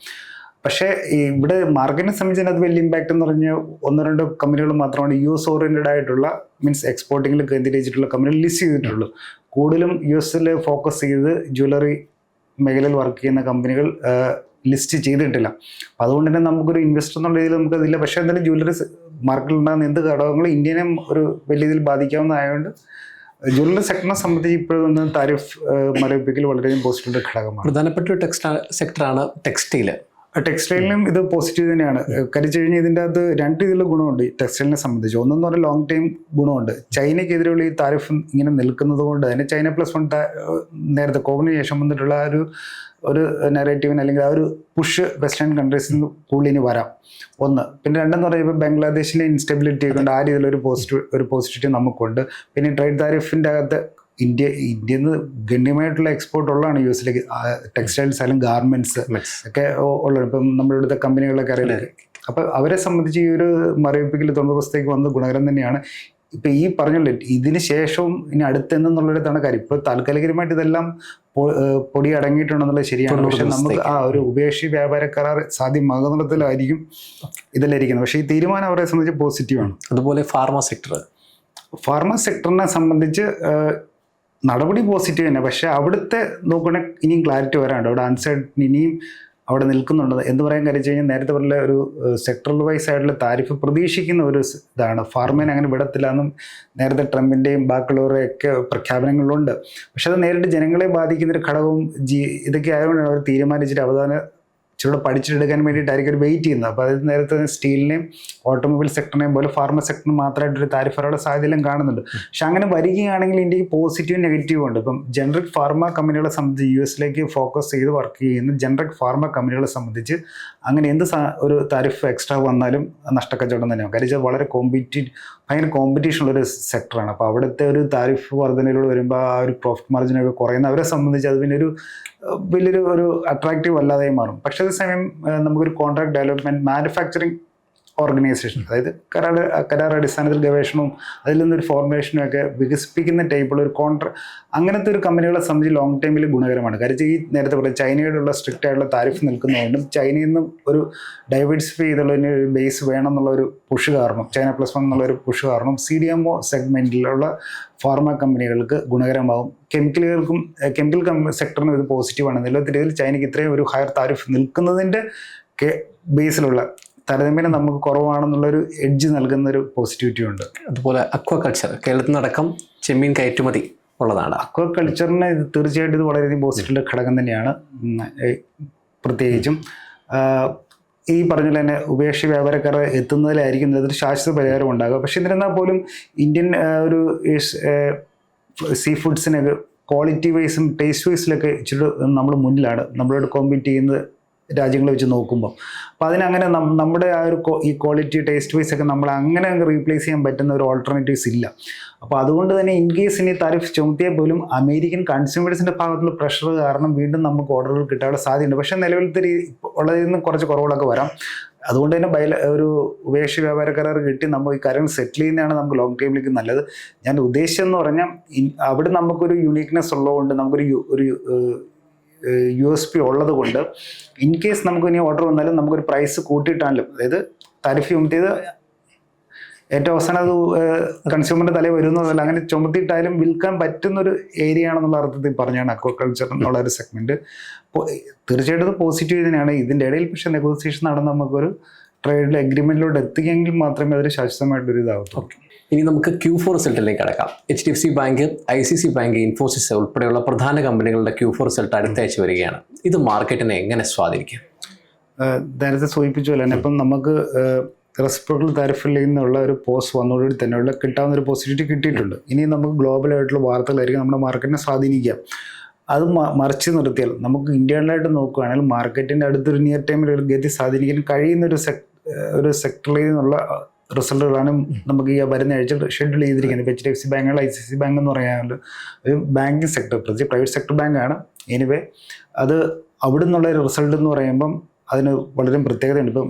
പക്ഷേ ഇവിടെ മാർക്കറ്റിനെ സംബന്ധിച്ച് അത് വലിയ ഇമ്പാക്റ്റ് എന്ന് പറഞ്ഞാൽ ഒന്ന് രണ്ട് കമ്പനികൾ മാത്രമാണ് യു എസ് ഓറിയന്റഡ് ആയിട്ടുള്ള മീൻസ് എക്സ്പോർട്ടിങ്ങിൽ കേന്ദ്രീകരിച്ചിട്ടുള്ള കമ്പനികൾ ലിസ്റ്റ് ചെയ്തിട്ടുള്ളൂ. കൂടുതലും യു എസിൽ ഫോക്കസ് ചെയ്ത് ജ്വല്ലറി മേഖലയിൽ വർക്ക് ചെയ്യുന്ന കമ്പനികൾ ലിസ്റ്റ് ചെയ്തിട്ടില്ല. അപ്പോൾ അതുകൊണ്ട് തന്നെ നമുക്കൊരു ഇൻവെസ്റ്റർ എന്നുള്ള രീതിയിൽ നമുക്ക് അതില്ല പക്ഷേ എന്തായാലും ജ്വല്ലറി മാർക്കറ്റിൽ ഉണ്ടാകുന്ന എന്ത് ഘടകങ്ങളും ഇന്ത്യനെ ഒരു വലിയ രീതിയിൽ ബാധിക്കാവുന്നതായതുകൊണ്ട് ജ്വല്ലറി സെക്ടറിനെ സംബന്ധിച്ച് ഇപ്പോഴൊന്നും താരിഫ് മരവിപ്പിക്കൽ വളരെയധികം പോസിറ്റീവ് ഘടകമാണ്. പ്രധാനപ്പെട്ട ഒരു ടെക്സ്റ്റൈൽ സെക്ടറാണ് ടെക്സ്റ്റൈൽ ടെക്സ്റ്റൈലിനും ഇത് പോസിറ്റീവ് തന്നെയാണ്. കാര്യം കഴിഞ്ഞാൽ ഇതിന്റെ അകത്ത് രണ്ട് രീതിയിലുള്ള ഗുണമുണ്ട് ഈ ടെക്സ്റ്റൈലിനെ സംബന്ധിച്ച്. ഒന്നെന്ന് പറഞ്ഞാൽ ലോങ് ടൈം ഗുണമുണ്ട്. ചൈനയ്ക്കെതിരെയുള്ള ഈ താരിഫ് ഇങ്ങനെ നിൽക്കുന്നത് കൊണ്ട് തന്നെ ചൈന പ്ലസ് വൺ നേരത്തെ കോവിഡിന് ശേഷം വന്നിട്ടുള്ള ആ ഒരു ഒരു നെറേറ്റീവിന് അല്ലെങ്കിൽ ആ ഒരു പുഷ് വെസ്റ്റേൺ കൺട്രീസിൽ നിന്ന് കൂടുതലിന് വരാം. ഒന്ന്. പിന്നെ രണ്ടെന്ന് പറയുമ്പോൾ ബംഗ്ലാദേശിലെ ഇൻസ്റ്റെബിലിറ്റി ഒക്കെ ഉണ്ട്. ആ രീതിയിലൊരു പോസിറ്റീവ് ഒരു പോസിറ്റിവിറ്റി നമുക്കുണ്ട്. പിന്നെ ട്രേഡ് താരിഫിന്റെ അകത്ത് ഇന്ത്യ ഇന്ത്യയിൽ നിന്ന് ഗണ്യമായിട്ടുള്ള എക്സ്പോർട്ട് ഉള്ളതാണ് യു എസിലേക്ക് ടെക്സ്റ്റൈൽസ് അല്ലെങ്കിൽ ഗാർമെന്റ്സ് ഒക്കെ ഉള്ളത് ഇപ്പം ഇവിടുത്തെ കമ്പനികളൊക്കെ അറിയില്ല അപ്പോൾ അവരെ സംബന്ധിച്ച് ഈ ഒരു മറിയിപ്പിക്കൽ തൊണ്ണൂറ് വന്ന വന്ന് ഗുണകരം തന്നെയാണ്. ഇപ്പം ഈ പറഞ്ഞല്ലോ ഇതിന് ശേഷവും ഇനി അടുത്തെന്നുള്ളിടത്താണ് കാര്യം. ഇപ്പോൾ താൽക്കാലികമായിട്ട് ഇതെല്ലാം പൊടി അടങ്ങിയിട്ടുണ്ടെന്നുള്ളത് ശരിയാണ്. പക്ഷെ നമുക്ക് ആ ഒരു ഉപേക്ഷി വ്യാപാര കരാർ സാധ്യമാകുന്നിടത്തിലായിരിക്കും ഇതെല്ലാം ഇരിക്കുന്നത് പക്ഷേ ഈ തീരുമാനം അവരെ സംബന്ധിച്ച് പോസിറ്റീവാണ് അതുപോലെ ഫാർമ സെക്ടർ ഫാർമ സെക്ടറിനെ സംബന്ധിച്ച് നടപടി പോസിറ്റീവ് തന്നെ. പക്ഷെ അവിടുത്തെ നോക്കണ ഇനിയും ക്ലാരിറ്റി വരാണ്ട് അവിടെ അൺസർട്ടൻ ഇനിയും അവിടെ നിൽക്കുന്നുണ്ട്. എന്ന് പറയാൻ കാര്യം കഴിഞ്ഞാൽ നേരത്തെ പറഞ്ഞ ഒരു സെക്ടറൽ വൈസ് ആയിട്ടുള്ള താരിഫ് പ്രതീക്ഷിക്കുന്ന ഒരു ഇതാണ്. ഫാർമേൻ അങ്ങനെ വിടത്തില്ല എന്നും നേരത്തെ ട്രംപിന്റെയും ബാക്കിയുള്ളവരുടെ ഒക്കെ പ്രഖ്യാപനങ്ങളുണ്ട് പക്ഷെ അത് നേരിട്ട് ജനങ്ങളെ ബാധിക്കുന്ന ഒരു ഘടകവും ജി ഇതൊക്കെ ആയതുകൊണ്ടാണ് അവർ തീരുമാനിച്ചിട്ട് അവധാനം ഇച്ചിരി പഠിച്ചെടുക്കാൻ വേണ്ടിയിട്ടായിരിക്കും അവർ വെയിറ്റ് ചെയ്യുന്നത്. അപ്പോൾ അതായത് നേരത്തെ സ്റ്റീലിനെയും ഓട്ടോമൊബൈൽ സെക്ടറിനെയും പോലെ ഫാർമ സെക്ടറിന് മാത്രമായിട്ടൊരു താരിഫ് വരാനുള്ള സാധ്യതയെല്ലാം കാണുന്നുണ്ട്. പക്ഷെ അങ്ങനെ വരികയാണെങ്കിൽ ഇന്ത്യയ്ക്ക് പോസിറ്റീവും നെഗറ്റീവും ഉണ്ട്. ഇപ്പം ജനറിക് ഫാർമ കമ്പനികളെ സംബന്ധിച്ച് യു എസിലേക്ക് ഫോക്കസ് ചെയ്ത് വർക്ക് ചെയ്യുന്ന ജനറിക് ഫാർമ കമ്പനികളെ സംബന്ധിച്ച് അങ്ങനെ എന്ത് ഒരു താരിഫ് എക്സ്ട്രാ വന്നാലും നഷ്ടക്കച്ചവടം തന്നെയാണ്. കാര്യം വളരെ കോമ്പറ്റീവ് ഭയങ്കര കോമ്പറ്റീഷൻ ഉള്ളൊരു സെക്ടറാണ് അപ്പോൾ അവിടുത്തെ ഒരു താരിഫ് വർധനയിലൂടെ വരുമ്പോൾ ആ ഒരു പ്രോഫിറ്റ് മാർജിനൊക്കെ കുറയുന്ന അവരെ സംബന്ധിച്ച് അത് പിന്നെ ഒരു വലിയൊരു ഒരു അട്രാക്റ്റീവ് അല്ലാതെയും മാറും. പക്ഷേ അതേസമയം നമുക്കൊരു കോൺട്രാക്ട് ഡെവലപ്മെന്റ് മാനുഫാക്ചറിങ് ഓർഗനൈസേഷൻ. അതായത് കരാർ കരാർ അടിസ്ഥാനത്തിൽ ഗവേഷണവും അതിൽ നിന്നൊരു ഫോർമേഷനും ഒക്കെ വികസിപ്പിക്കുന്ന ടൈപ്പുള്ള ഒരു കോൺട്ര അങ്ങനത്തെ ഒരു കമ്പനികളെ സംബന്ധിച്ച് ലോങ് ടൈമിൽ ഗുണകരമാണ്. കാര്യം ഈ നേരത്തെ പറഞ്ഞ ചൈനയോടുള്ള സ്ട്രിക്റ്റ് ആയിട്ടുള്ള താരിഫ് നിൽക്കുന്നതുകൊണ്ടും ചൈനയിൽ നിന്നും ഒരു ഡൈവേഴ്സിഫൈ ചെയ്തുള്ളതിന് ഒരു ബേസ് വേണം എന്നുള്ള ഒരു പുഷ് കാരണം ചൈന പ്ലസ് വൺ എന്നുള്ള ഒരു പുഷ് കാരണം സി ഡി എം ഒ സെഗ്മെന്റിലുള്ള ഫാർമ കമ്പനികൾക്ക് ഗുണകരമാകും കെമിക്കലുകൾക്കും കെമിക്കൽ സെക്ടറിനും ഇത് പോസിറ്റീവാണ് നിലവിൽ രീതിയിൽ ചൈനയ്ക്ക് ഇത്രയും ഒരു ഹയർ താരിഫ് നിൽക്കുന്നതിന്റെ ബേസിലുള്ള താരതമ്യേന നമുക്ക് കുറവാണെന്നുള്ളൊരു എഡ്ജ് നൽകുന്ന ഒരു പോസിറ്റിവിറ്റി ഉണ്ട്. അതുപോലെ അക്വ കൾച്ചർ കേരളത്തിൽ നിന്നടക്കം ചെമ്മീൻ കയറ്റുമതി ഉള്ളതാണ്. അക്വ കൾച്ചറിന് ഇത് തീർച്ചയായിട്ടും ഇത് വളരെയധികം പോസിറ്റീവ് ഘടകം തന്നെയാണ്. പ്രത്യേകിച്ചും ഈ പറഞ്ഞ തന്നെ ഉപേക്ഷ വ്യാപാരക്കാർ എത്തുന്നതിലായിരിക്കും ഇതൊരു ശാശ്വത പരിഹാരം ഉണ്ടാകുക പക്ഷെ എന്നിരുന്നാൽ പോലും ഇന്ത്യൻ ഒരു സീ ഫുഡ്സിനൊക്കെ ക്വാളിറ്റി വൈസും ടേസ്റ്റ് വൈസിലൊക്കെ ഇച്ചിരി നമ്മൾ മുന്നിലാണ്. നമ്മളോട് കോമ്പീറ്റ് ചെയ്യുന്ന രാജ്യങ്ങളെ വെച്ച് നോക്കുമ്പോൾ അപ്പോൾ അതിനങ്ങനെ നമ്മുടെ ആ ഒരു ഈ ക്വാളിറ്റി ടേസ്റ്റ് വൈസ് ഒക്കെ നമ്മൾ അങ്ങനെ അങ്ങ് റീപ്ലേസ് ചെയ്യാൻ പറ്റുന്ന ഒരു ഓൾട്ടർനേറ്റീവ്സ് ഇല്ല. അപ്പോൾ അതുകൊണ്ട് തന്നെ ഇൻ കേസ് ഇനി താരിഫ് ചുമത്തിയാൽ പോലും അമേരിക്കൻ കൺസ്യൂമേഴ്സിന്റെ ഭാഗത്തുള്ള പ്രഷർ കാരണം വീണ്ടും നമുക്ക് ഓർഡറുകൾ കിട്ടാനുള്ള സാധ്യതയുണ്ട്. പക്ഷേ നിലവിലത്തെ ഉള്ളതിൽ നിന്ന് കുറച്ച് കുറവുകളൊക്കെ വരാം. അതുകൊണ്ട് തന്നെ ബയല ഒരു ഉപേക്ഷ വ്യാപാര കരാർ കിട്ടി നമ്മൾ ഈ കാര്യം സെറ്റിൽ ചെയ്യുന്നതാണ് നമുക്ക് ലോങ് ടൈമിലേക്ക് നല്ലത്. ഞാൻ ഉദ്ദേശിച്ചതെന്ന് പറഞ്ഞാൽ ഇൻ- അവിടെ നമുക്കൊരു യുണീക്നെസ് ഉള്ളതുകൊണ്ട് നമുക്കൊരു ഒരു യു എസ് പി ഉള്ളത് കൊണ്ട് ഇൻ കേസ് നമുക്ക് ഇനി ഓർഡർ വന്നാലും നമുക്കൊരു പ്രൈസ് കൂട്ടിയിട്ടാലും അതായത് താരിഫ് ചുമത്തിയത് ഏറ്റവും അവസാനം അത് കൺസ്യൂമറിന്റെ തലയിൽ വരുന്നതല്ല. അങ്ങനെ ചുമത്തിയിട്ടായാലും വിൽക്കാൻ പറ്റുന്നൊരു ഏരിയ ആണെന്നുള്ള അർത്ഥത്തിൽ പറഞ്ഞാണ് അക്വാകൾച്ചർ എന്നുള്ള ഒരു സെഗ്മെന്റ് തീർച്ചയായിട്ടും പോസിറ്റീവ് തന്നെയാണ്. ഇതിന്റെ ഇടയിൽ പക്ഷെ നെഗോസിയേഷൻ നടന്ന് നമുക്കൊരു ട്രേഡ് അഗ്രിമെന്റിലോട്ട് എത്തിയെങ്കിൽ മാത്രമേ അതൊരു ശാശ്വതമായിട്ടൊരു ഇതാവത്തുള്ളൂ. ഇനി നമുക്ക് ക്യൂ ഫോർ റിസൾട്ടിലേക്ക് കടക്കാം. H D F C bank I C C bank Infosys ഉൾപ്പെടെയുള്ള പ്രധാന കമ്പനികളുടെ ക്യൂ ഫോർ റിസൾട്ട് അടുത്തയച്ച് വരികയാണ്. ഇത് മാർക്കറ്റിനെ എങ്ങനെ സ്വാധീനിക്കും? നേരത്തെ സൂചിപ്പിച്ച പോലെ തന്നെ ഇപ്പം നമുക്ക് റെസിപ്രോക്കൽ തരഫിൽ നിന്നുള്ള ഒരു പോസ്റ്റ് വന്നതോടുകൂടി തന്നെയുള്ള കിട്ടാവുന്ന ഒരു പോസിറ്റിവിറ്റി കിട്ടിയിട്ടുണ്ട്. ഇനി നമുക്ക് ഗ്ലോബലായിട്ടുള്ള വാർത്തകളായിരിക്കും നമ്മുടെ മാർക്കറ്റിനെ സ്വാധീനിക്കുക. അത് മറിച്ച് നിർത്തിയാൽ നമുക്ക് ഇന്ത്യയിലായിട്ട് നോക്കുകയാണെങ്കിൽ മാർക്കറ്റിന്റെ അടുത്തൊരു നിയർ ടൈമിൽ ഒരു ഗതി സ്വാധീനിക്കാൻ കഴിയുന്ന ഒരു സെക് ഒരു സെക്ടറിൽ നിന്നുള്ള റിസൾട്ടുകളാണ് നമുക്ക് ഈ വരുന്ന ആഴ്ച ഷെഡ്യൂൾ ചെയ്തിരിക്കുന്നത്. ഇപ്പോൾ എച്ച് ഡി എഫ് സി ബാങ്കുകൾ ഐ സി സി ബാങ്ക് എന്ന് പറയാനുള്ള ഒരു ബാങ്കിങ് സെക്ടർ പ്രത്യേകിച്ച് പ്രൈവറ്റ് സെക്ടർ ബാങ്കാണ് എനിവേ അത് അവിടെ നിന്നുള്ള റിസൾട്ട് എന്ന് പറയുമ്പം അതിന് വളരെ പ്രത്യേകതയുണ്ട്. ഇപ്പം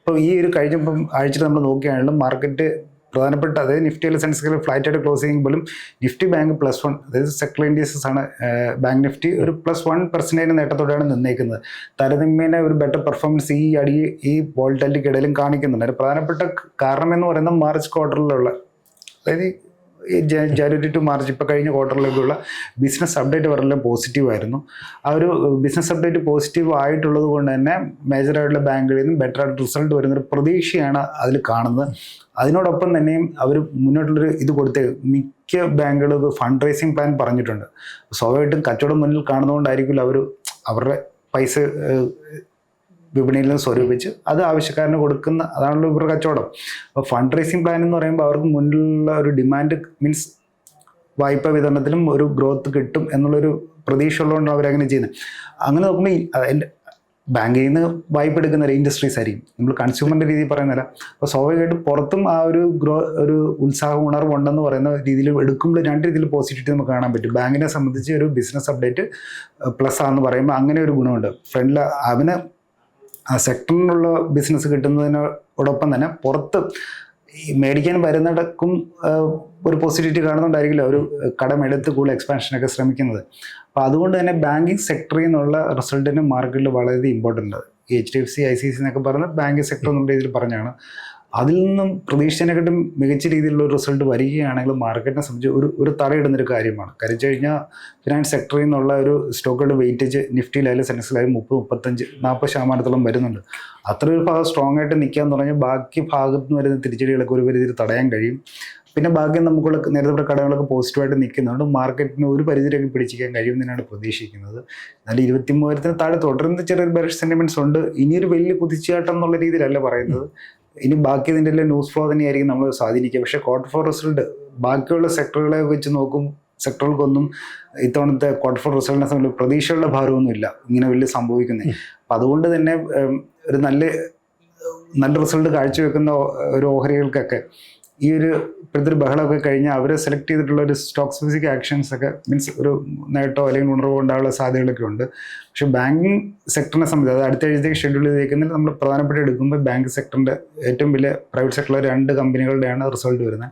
ഇപ്പോൾ ഈ ഒരു കഴിഞ്ഞ ഇപ്പം ആഴ്ചയിൽ നമ്മൾ നോക്കുകയാണെങ്കിലും മാർക്കറ്റ് പ്രധാനപ്പെട്ട അതായത് നിഫ്റ്റിയിലെ സെൻസിൽ ഫ്ലാറ്റ് ആയിട്ട് ക്ലോസ് ചെയ്യുമ്പോൾ പോലും നിഫ്റ്റി ബാങ്ക് പ്ലസ് വൺ അതായത് സെക്ടർ ഇൻഡീസസ് ആണ് ബാങ്ക് നിഫ്റ്റി ഒരു പ്ലസ് വൺ പെർസെന്റേജ് നേട്ടത്തോടെയാണ് നിന്നേക്കുന്നത്. താരതമ്യേന ഒരു ബെറ്റർ പെർഫോമൻസ് ഈ അടി ഈ വോൾട്ടാലിറ്റിക്കിടയിലും കാണിക്കുന്നുണ്ട്. അതിന് പ്രധാനപ്പെട്ട കാരണം എന്ന് പറയുന്നത് മാർച്ച് ക്വാർട്ടറിലുള്ള അതായത് ജനുവരി ടു മാർച്ച് ഇപ്പോൾ കഴിഞ്ഞ ക്വാർട്ടറിലേക്കുള്ള ബിസിനസ് അപ്ഡേറ്റ് വളരെ പോസിറ്റീവ് ആയിരുന്നു. ആ ഒരു ബിസിനസ് അപ്ഡേറ്റ് പോസിറ്റീവ് ആയിട്ടുള്ളത് കൊണ്ട് തന്നെ മേജറായിട്ടുള്ള ബാങ്കുകളിൽ നിന്നും ബെറ്റർ ആയിട്ട് റിസൾട്ട് വരുന്നൊരു പ്രതീക്ഷയാണ് അതിൽ കാണുന്നത്. അതിനോടൊപ്പം തന്നെയും അവർ മുന്നോട്ടുള്ളൊരു ഇത് കൊടുത്ത് മിക്ക ബാങ്കുകളും ഫണ്ട് റൈസിങ് പ്ലാൻ പറഞ്ഞിട്ടുണ്ട്. സ്വാഭാവികമായിട്ടും കച്ചവടം മുന്നിൽ കാണുന്നതുകൊണ്ടായിരിക്കില്ല അവർ അവരുടെ പൈസ വിപണിയിൽ നിന്ന് സ്വരൂപിച്ച് അത് ആവശ്യക്കാരന് കൊടുക്കുന്ന അതാണല്ലോ ഇവരുടെ കച്ചവടം. അപ്പോൾ ഫണ്ട് റേസിംഗ് പ്ലാൻ എന്ന് പറയുമ്പോൾ അവർക്ക് മുന്നിലുള്ള ഒരു ഡിമാൻഡ് മീൻസ് വായ്പ വിതരണത്തിലും ഒരു ഗ്രോത്ത് കിട്ടും എന്നുള്ളൊരു പ്രതീക്ഷ ഉള്ളതുകൊണ്ടാണ് അവരങ്ങനെ ചെയ്യുന്നത്. അങ്ങനെ നോക്കുമ്പോൾ എന്റെ ബാങ്കിൽ നിന്ന് വായ്പ എടുക്കുന്ന ഒരു ഇൻഡസ്ട്രീസ് ആയിരിക്കും. നമ്മൾ കൺസ്യൂമറിന്റെ രീതിയിൽ പറയുന്നില്ല അപ്പോൾ സ്വാഭാവികമായിട്ടും പുറത്തും ആ ഒരു ഗ്രോ ഒരു ഉത്സാഹം ഉണർവ് ഉണ്ടെന്ന് പറയുന്ന രീതിയിൽ എടുക്കുമ്പോൾ രണ്ട് രീതിയിൽ പോസിറ്റിവിറ്റി നമുക്ക് കാണാൻ പറ്റും. ബാങ്കിനെ സംബന്ധിച്ച് ഒരു ബിസിനസ് അപ്ഡേറ്റ് പ്ലസ് ആണെന്ന് പറയുമ്പോൾ അങ്ങനെ ഒരു ഗുണമുണ്ട്. ഫ്രണ്ടിൽ അവന് ആ സെക്ടറിനുള്ള ബിസിനസ് കിട്ടുന്നതിനോടൊപ്പം തന്നെ പുറത്ത് മേടിക്കാൻ വരുന്നിടക്കും ഒരു പോസിറ്റിവിറ്റി കാണുന്നുണ്ടായിരിക്കില്ല. ഒരു കടമെടുത്ത് കൂടുതൽ എക്സ്പാൻഷനൊക്കെ ശ്രമിക്കുന്നത്. അപ്പോൾ അതുകൊണ്ട് തന്നെ ബാങ്കിങ് സെക്ടറിൽ നിന്നുള്ള റിസൾട്ടിന് മാർക്കറ്റിൽ വളരെ ഇമ്പോർട്ടന്റ് ഉണ്ട് H D F C I C C എന്നൊക്കെ പറഞ്ഞ് ബാങ്കിങ് സെക്ടർ എന്നുള്ള രീതിയിൽ പറഞ്ഞാണ്. അതിൽ നിന്നും പ്രതീക്ഷിച്ചതിനെക്കാട്ടും മികച്ച രീതിയിലുള്ള ഒരു റിസൾട്ട് വരികയാണെങ്കിൽ മാർക്കറ്റിനെ സംബന്ധിച്ച് ഒരു ഒരു തടയിടുന്നൊരു കാര്യമാണ്. കാര്യം വെച്ച് കഴിഞ്ഞാൽ ഫിനാൻസ് സെക്ടറിൽ നിന്നുള്ള ഒരു സ്റ്റോക്കുകളുടെ വെയിറ്റേജ് നിഫ്റ്റിയിലായാലും സെൻസസിലായാലും മുപ്പത് മുപ്പത്തഞ്ച് നാൽപ്പത് ശതമാനത്തോളം വരുന്നുണ്ട്. അത്ര ഒരു ഭാഗം സ്ട്രോങ് ആയിട്ട് നിൽക്കുക നിൽക്കാന്ന് പറഞ്ഞാൽ ബാക്കി ഭാഗത്ത് നിന്ന് വരുന്ന തിരിച്ചടികളൊക്കെ ഒരു പരിധിയിൽ തടയാൻ കഴിയും. പിന്നെ ബാക്കി നമുക്കുള്ള നേരത്തെ ഇവിടെ കടകളൊക്കെ പോസിറ്റീവായിട്ട് നിൽക്കുന്നുണ്ട്. മാർക്കറ്റിന് ഒരു പരിധിയിലൊക്കെ പിടിച്ചിരിക്കാൻ കഴിയുമെന്നാണ് പ്രതീക്ഷിക്കുന്നത്. എന്നാലും ഇരുപത്തി മൂവായിരത്തിന് താഴെ തുടർന്ന് ചെറിയൊരു ബെറിഷ് സെന്റിമെന്റ്സ് ഉണ്ട്. ഇനിയൊരു വലിയ കുതിച്ചുകാട്ടം എന്നുള്ള രീതിയിലല്ല പറയുന്നത്. ഇനി ബാക്കി ഇതിന്റെ എല്ലാം ന്യൂസ് ഫ്ലോ തന്നെയായിരിക്കും നമ്മൾ സ്വാധീനിക്കുക. പക്ഷേ ക്വാർട്ടർ ഫോർ റിസൾട്ട് ബാക്കിയുള്ള സെക്ടറുകളെ വെച്ച് നോക്കും സെക്ടറുകൾക്കൊന്നും ഇത്തവണത്തെ ക്വാർട്ടർ ഫോർ റിസൾട്ടിനെ സംബന്ധിച്ച് പ്രതീക്ഷയുള്ള ഭാരമൊന്നുമില്ല. ഇങ്ങനെ വലിയ സംഭവിക്കുന്നത് അപ്പം അതുകൊണ്ട് തന്നെ ഒരു നല്ല നല്ല റിസൾട്ട് കാഴ്ചവെക്കുന്ന ഒരു ഓഹരികൾക്കൊക്കെ ഈ ഒരു ഇപ്പോഴത്തെ ഒരു ബഹളമൊക്കെ കഴിഞ്ഞാൽ അവരെ സെലക്ട് ചെയ്തിട്ടുള്ള ഒരു സ്റ്റോക്ക് സ്പെസിഫിക് ആക്ഷൻസ് ഒക്കെ മീൻസ് ഒരു നേട്ടോ അല്ലെങ്കിൽ ഉണർവോ ഉണ്ടാകാനുള്ള സാധ്യതകളൊക്കെ ഉണ്ട്. പക്ഷേ ബാങ്കിങ് സെക്ടറിനെ സംബന്ധിച്ച് അത് അടുത്ത ആഴ്ചത്തേക്ക് ഷെഡ്യൂൾ ചെയ്തേക്കുന്നതിൽ നമ്മൾ പ്രധാനപ്പെട്ട എടുക്കുമ്പോൾ ബാങ്ക് സെക്ടറിന്റെ ഏറ്റവും വലിയ പ്രൈവറ്റ് സെക്ടറിലെ രണ്ട് കമ്പനികളുടെയാണ് റിസൾട്ട് വരുന്നത്.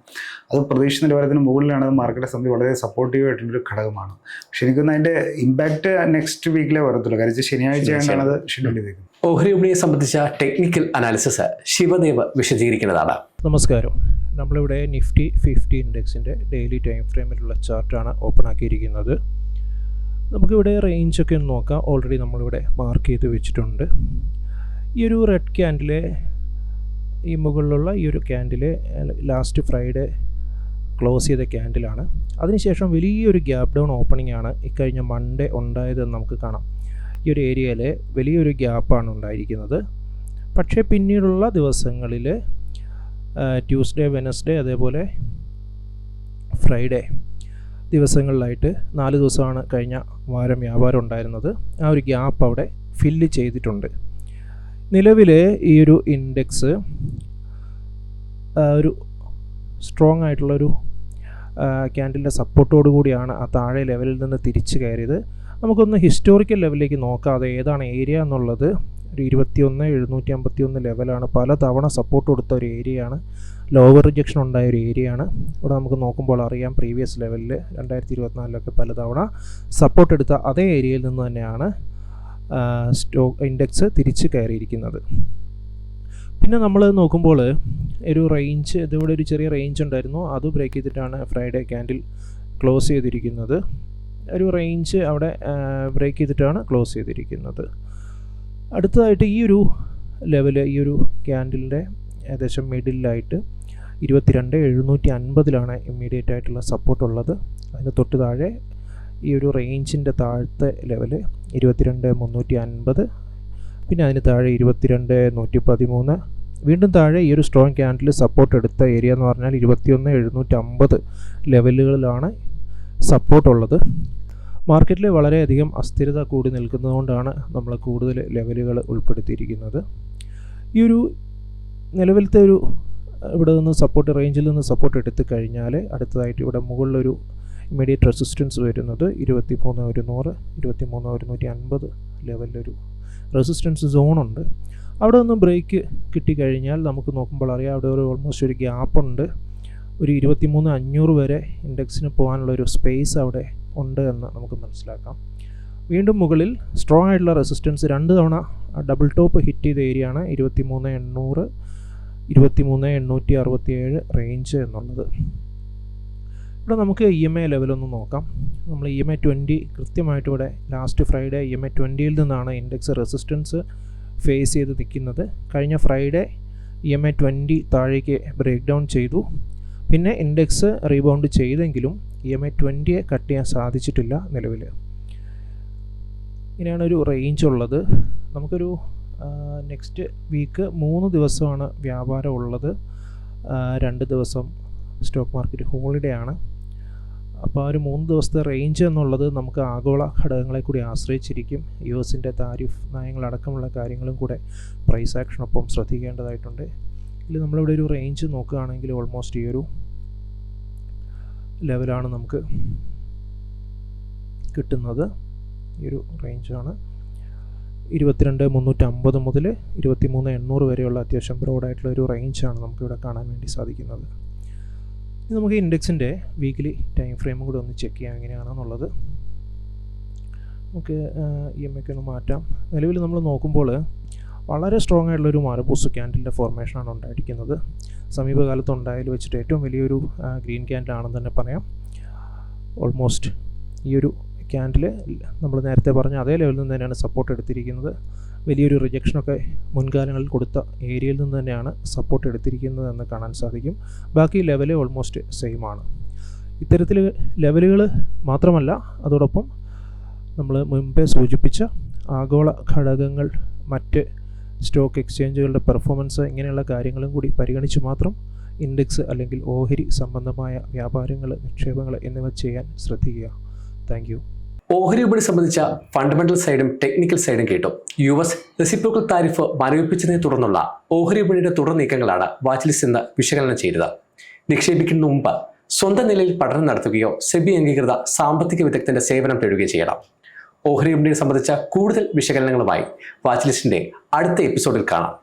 അത് പ്രതീക്ഷിച്ച നിലവാരത്തിന് മുകളിലാണ് അത് മാർക്കറ്റെ സംബന്ധിച്ച് വളരെ സപ്പോർട്ടീവ് ആയിട്ടുള്ളൊരു ഘടകമാണ്. പക്ഷെ എനിക്കൊന്ന് അതിന്റെ ഇമ്പാക്റ്റ് നെക്സ്റ്റ് വീക്കിലേ വരത്തുള്ളൂ. കാര്യം വെച്ചാൽ ശനിയാഴ്ചയാണ് അത് ഷെഡ്യൂൾ ചെയ്തേക്കുന്നത്. ഓഹരി വിപണിയെ സംബന്ധിച്ച ടെക്നിക്കൽ അനാലിസിസ് ശിവദേവ് വിശദീകരിക്കുന്നതാണ്. നമസ്കാരം. നമ്മളിവിടെ നിഫ്റ്റി ഫിഫ്റ്റി ഇൻഡെക്സിന്റെ ഡെയിലി ടൈം ഫ്രെയിമിലുള്ള ചാർട്ടാണ് ഓപ്പൺ ആക്കിയിരിക്കുന്നത്. നമുക്കിവിടെ റേഞ്ചൊക്കെ ഒന്ന് നോക്കാം. ഓൾറെഡി നമ്മളിവിടെ മാർക്ക് ചെയ്ത് വെച്ചിട്ടുണ്ട്. ഈ ഒരു റെഡ് ക്യാൻഡിലെ ഈ മുകളിലുള്ള ഈ ഒരു ക്യാൻഡിലെ ലാസ്റ്റ് ഫ്രൈഡേ ക്ലോസ് ചെയ്ത ക്യാൻഡിലാണ് അതിനുശേഷം വലിയൊരു ഗ്യാപ്പ് ഡൗൺ ഓപ്പണിംഗ് ആണ് ഇക്കഴിഞ്ഞ മൺഡേ ഉണ്ടായതെന്ന് നമുക്ക് കാണാം. ഈ ഒരു ഏരിയയിൽ വലിയൊരു ഗ്യാപ്പാണ് ഉണ്ടായിരിക്കുന്നത്. പക്ഷേ പിന്നീടുള്ള ദിവസങ്ങളിൽ ട്യൂസ്ഡേ വെനസ്ഡേ അതേപോലെ ഫ്രൈഡേ ദിവസങ്ങളിലായിട്ട് നാല് ദിവസമാണ് കഴിഞ്ഞ വാരം വ്യാപാരം ഉണ്ടായിരുന്നത്. ആ ഒരു ഗ്യാപ്പ് അവിടെ ഫില്ല് ചെയ്തിട്ടുണ്ട്. നിലവിൽ ഈ ഒരു ഇൻഡെക്സ് ഒരു സ്ട്രോങ് ആയിട്ടുള്ളൊരു ക്യാൻഡിലിന്റെ സപ്പോർട്ടോടു കൂടിയാണ് ആ താഴെ ലെവലിൽ നിന്ന് തിരിച്ചു കയറിയത്. നമുക്കൊന്ന് ഹിസ്റ്റോറിക്കൽ ലെവലിലേക്ക് നോക്കാതെ ഏതാണ് ഏരിയ എന്നുള്ളത് ഒരു ഇരുപത്തിയൊന്ന് എഴുന്നൂറ്റി അമ്പത്തി ഒന്ന് ലെവലാണ്. പല തവണ സപ്പോർട്ട് കൊടുത്ത ഒരു ഏരിയയാണ് ലോവർ റിജക്ഷൻ ഉണ്ടായ ഒരു ഏരിയയാണ് ഇവിടെ നമുക്ക് നോക്കുമ്പോൾ അറിയാം പ്രീവിയസ് ലെവലിൽ രണ്ടായിരത്തി ഇരുപത്തിനാലിലൊക്കെ പലതവണ സപ്പോർട്ട് എടുത്ത അതേ ഏരിയയിൽ നിന്ന് തന്നെയാണ് സ്റ്റോ ഇൻഡെക്സ് തിരിച്ച് കയറിയിരിക്കുന്നത്. പിന്നെ നമ്മൾ നോക്കുമ്പോൾ ഒരു റേഞ്ച് ഇതിവിടെ ഒരു ചെറിയ റേഞ്ച് ഉണ്ടായിരുന്നു. അത് ബ്രേക്ക് ചെയ്തിട്ടാണ് ഫ്രൈഡേ ക്യാൻഡിൽ ക്ലോസ് ചെയ്തിരിക്കുന്നത്. ഒരു റേഞ്ച് അവിടെ ബ്രേക്ക് ചെയ്തിട്ടാണ് ക്ലോസ് ചെയ്തിരിക്കുന്നത്. അടുത്തതായിട്ട് ഈ ഒരു ലെവൽ ഈ ഒരു ക്യാൻഡിലിന്റെ ഏകദേശം മിഡിലായിട്ട് ഇരുപത്തിരണ്ട് എഴുന്നൂറ്റി അൻപതിലാണ് ഇമ്മീഡിയറ്റ് ആയിട്ടുള്ള സപ്പോർട്ട് ഉള്ളത്. അതിന് തൊട്ട് താഴെ ഈ ഒരു റേഞ്ചിന്റെ താഴത്തെ ലെവൽ ഇരുപത്തിരണ്ട് മുന്നൂറ്റി അൻപത് പിന്നെ അതിന് താഴെ ഇരുപത്തിരണ്ട് നൂറ്റി പതിമൂന്ന് വീണ്ടും താഴെ ഈ ഒരു സ്ട്രോങ് ക്യാൻഡിൽ സപ്പോർട്ട് എടുത്ത ഏരിയ എന്ന് പറഞ്ഞാൽ ഇരുപത്തിയൊന്ന് എഴുന്നൂറ്റമ്പത് ലെവലുകളിലാണ് സപ്പോർട്ടുള്ളത് മാർക്കറ്റിൽ വളരെയധികം അസ്ഥിരത കൂടി നിൽക്കുന്നതുകൊണ്ടാണ് നമ്മൾ കൂടുതൽ ലെവലുകൾ ഉൾപ്പെടുത്തിയിരിക്കുന്നത്. ഈ ഒരു നിലവിലത്തെ ഒരു ഇവിടെ നിന്ന് സപ്പോർട്ട് റേഞ്ചിൽ നിന്ന് സപ്പോർട്ട് എടുത്തു കഴിഞ്ഞാൽ അടുത്തതായിട്ട് ഇവിടെ മുകളിലൊരു ഇമ്മീഡിയറ്റ് റെസിസ്റ്റൻസ് വരുന്നത് ഇരുപത്തി മൂന്ന് ഒരുന്നൂറ് ഇരുപത്തി മൂന്ന് ഒരുന്നൂറ്റി അൻപത് ലെവലിലൊരു റെസിസ്റ്റൻസ് സോണുണ്ട് അവിടെ നിന്ന് ബ്രേക്ക് കിട്ടിക്കഴിഞ്ഞാൽ നമുക്ക് നോക്കുമ്പോൾ അറിയാം അവിടെ ഒരു ഓൾമോസ്റ്റ് ഒരു ഗ്യാപ്പുണ്ട് ഒരു ഇരുപത്തി മൂന്ന് അഞ്ഞൂറ് വരെ ഇൻഡെക്സിന് പോകാനുള്ള ഒരു സ്പേസ് അവിടെ ഉണ്ട് എന്ന് നമുക്ക് മനസ്സിലാക്കാം. വീണ്ടും മുകളിൽ സ്ട്രോങ് ആയിട്ടുള്ള റെസിസ്റ്റൻസ് രണ്ട് തവണ ഡബിൾ ടോപ്പ് ഹിറ്റ് ചെയ്ത ഏരിയ ആണ് ഇരുപത്തി മൂന്ന് എണ്ണൂറ് ഇരുപത്തി മൂന്ന് എണ്ണൂറ്റി അറുപത്തി ഏഴ് റേഞ്ച് എന്നുള്ളത്. ഇവിടെ നമുക്ക് ഇ എം ഐ ലെവലൊന്ന് നോക്കാം. നമ്മൾ ഇ എം ഐ ട്വന്റി കൃത്യമായിട്ട് ഇവിടെ last Friday E M I ട്വന്റിയിൽ നിന്നാണ് ഇൻഡെക്സ് റെസിസ്റ്റൻസ് ഫേസ് ചെയ്ത് നിൽക്കുന്നത്. കഴിഞ്ഞ Friday E M I twenty താഴേക്ക് ബ്രേക്ക് ഡൗൺ ചെയ്തു. പിന്നെ ഇൻഡെക്സ് റീബൗണ്ട് ചെയ്തെങ്കിലും ഇ എം ഐ ട്വന്റിയെ കട്ട് ചെയ്യാൻ സാധിച്ചിട്ടില്ല നിലവിൽ ഇങ്ങനെയാണ് ഒരു റേഞ്ച് ഉള്ളത്. നമുക്കൊരു നെക്സ്റ്റ് വീക്ക് മൂന്ന് ദിവസമാണ് വ്യാപാരം ഉള്ളത്. രണ്ട് ദിവസം സ്റ്റോക്ക് മാർക്കറ്റ് ഹോളിഡേ ആണ്. അപ്പോൾ ആ ഒരു മൂന്ന് ദിവസത്തെ റേഞ്ച് എന്നുള്ളത് നമുക്ക് ആഗോള ഘടകങ്ങളെ കൂടി ആശ്രയിച്ചിരിക്കും. യു എസിന്റെ താരിഫ് നയങ്ങളടക്കമുള്ള കാര്യങ്ങളും കൂടെ പ്രൈസ് ആക്ഷനൊപ്പം ശ്രദ്ധിക്കേണ്ടതായിട്ടുണ്ട്. ഇതിൽ നമ്മളിവിടെ ഒരു റേഞ്ച് നോക്കുകയാണെങ്കിൽ ഓൾമോസ്റ്റ് ഈ ഒരു ലെവലാണ് നമുക്ക് കിട്ടുന്നത്. ഈ ഒരു റേഞ്ചാണ്. ഇരുപത്തിരണ്ട് മുന്നൂറ്റമ്പത് മുതൽ ഇരുപത്തി മൂന്ന് എണ്ണൂറ് വരെയുള്ള അത്യാവശ്യം ബ്രോഡായിട്ടുള്ള ഒരു റേഞ്ചാണ് നമുക്കിവിടെ കാണാൻ വേണ്ടി സാധിക്കുന്നത്. ഇനി നമുക്ക് ഇൻഡെക്സിന്റെ വീക്കിലി ടൈം ഫ്രെയിമും കൂടെ ഒന്ന് ചെക്ക് ചെയ്യാം എങ്ങനെയാണെന്നുള്ളത്. നമുക്ക് ഇ എം ഒക്കെ ഒന്ന് മാറ്റാം. നിലവിൽ നമ്മൾ നോക്കുമ്പോൾ വളരെ സ്ട്രോങ് ആയിട്ടുള്ള ഒരു മരപൂസ് ക്യാൻഡിലിന്റെ ഫോർമേഷനാണ് ഉണ്ടായിരിക്കുന്നത്. സമീപകാലത്ത് ഉണ്ടായതിൽ വെച്ചിട്ട് ഏറ്റവും വലിയൊരു ഗ്രീൻ ക്യാൻഡിലാണെന്ന് തന്നെ പറയാം. ഓൾമോസ്റ്റ് ഈ ഒരു ക്യാൻഡിൽ നമ്മൾ നേരത്തെ പറഞ്ഞ അതേ ലെവലിൽ നിന്ന് തന്നെയാണ് സപ്പോർട്ട് എടുത്തിരിക്കുന്നത്. വലിയൊരു റിജക്ഷനൊക്കെ മുൻകാലങ്ങളിൽ കൊടുത്ത ഏരിയയിൽ നിന്ന് തന്നെയാണ് സപ്പോർട്ട് എടുത്തിരിക്കുന്നത് എന്ന് കാണാൻ സാധിക്കും. ബാക്കി ലെവൽ ഓൾമോസ്റ്റ് സെയിം ആണ്. ഇത്തരത്തിൽ ലെവലുകൾ മാത്രമല്ല അതോടൊപ്പം നമ്മൾ മുൻപേ സൂചിപ്പിച്ച ആഗോള ഘടകങ്ങൾ മറ്റ് സ്റ്റോക്ക് എക്സ്ചേഞ്ചുകളുടെ പെർഫോമൻസ് ഇങ്ങനെയുള്ള കാര്യങ്ങളും കൂടി പരിഗണിച്ച് മാത്രം ഇൻഡെക്സ് അല്ലെങ്കിൽ ഓഹരി സംബന്ധമായ വ്യാപാരങ്ങൾ നിക്ഷേപങ്ങൾ എന്നിവ ചെയ്യാൻ ശ്രദ്ധിക്കുക. താങ്ക് ഓഹരി വിപണി സംബന്ധിച്ച ഫണ്ടമെന്റൽ സൈഡും ടെക്നിക്കൽ സൈഡും കേട്ടു. യു എസ് റെസിപ്രോക്കൽ താരിഫ് മരവിപ്പിച്ചതിനെ തുടർന്നുള്ള ഓഹരി വിപണിയുടെ തുടർ നീക്കങ്ങളാണ് വാച്ച്ലിസ്റ്റ് എന്ന് വിശകലനം ചെയ്തത്. നിക്ഷേപിക്കുന്ന മുമ്പ് സ്വന്തം നിലയിൽ പഠനം നടത്തുകയോ സെബി അംഗീകൃത സാമ്പത്തിക വിദഗ്ധന്റെ സേവനം തേടുകയോ ചെയ്യണം. ഓഹരി വിപണിയെ സംബന്ധിച്ച കൂടുതൽ വിശകലനങ്ങളുമായി വാച്ച് ലിസ്റ്റിന്റെ അടുത്ത എപ്പിസോഡിൽ കാണാം.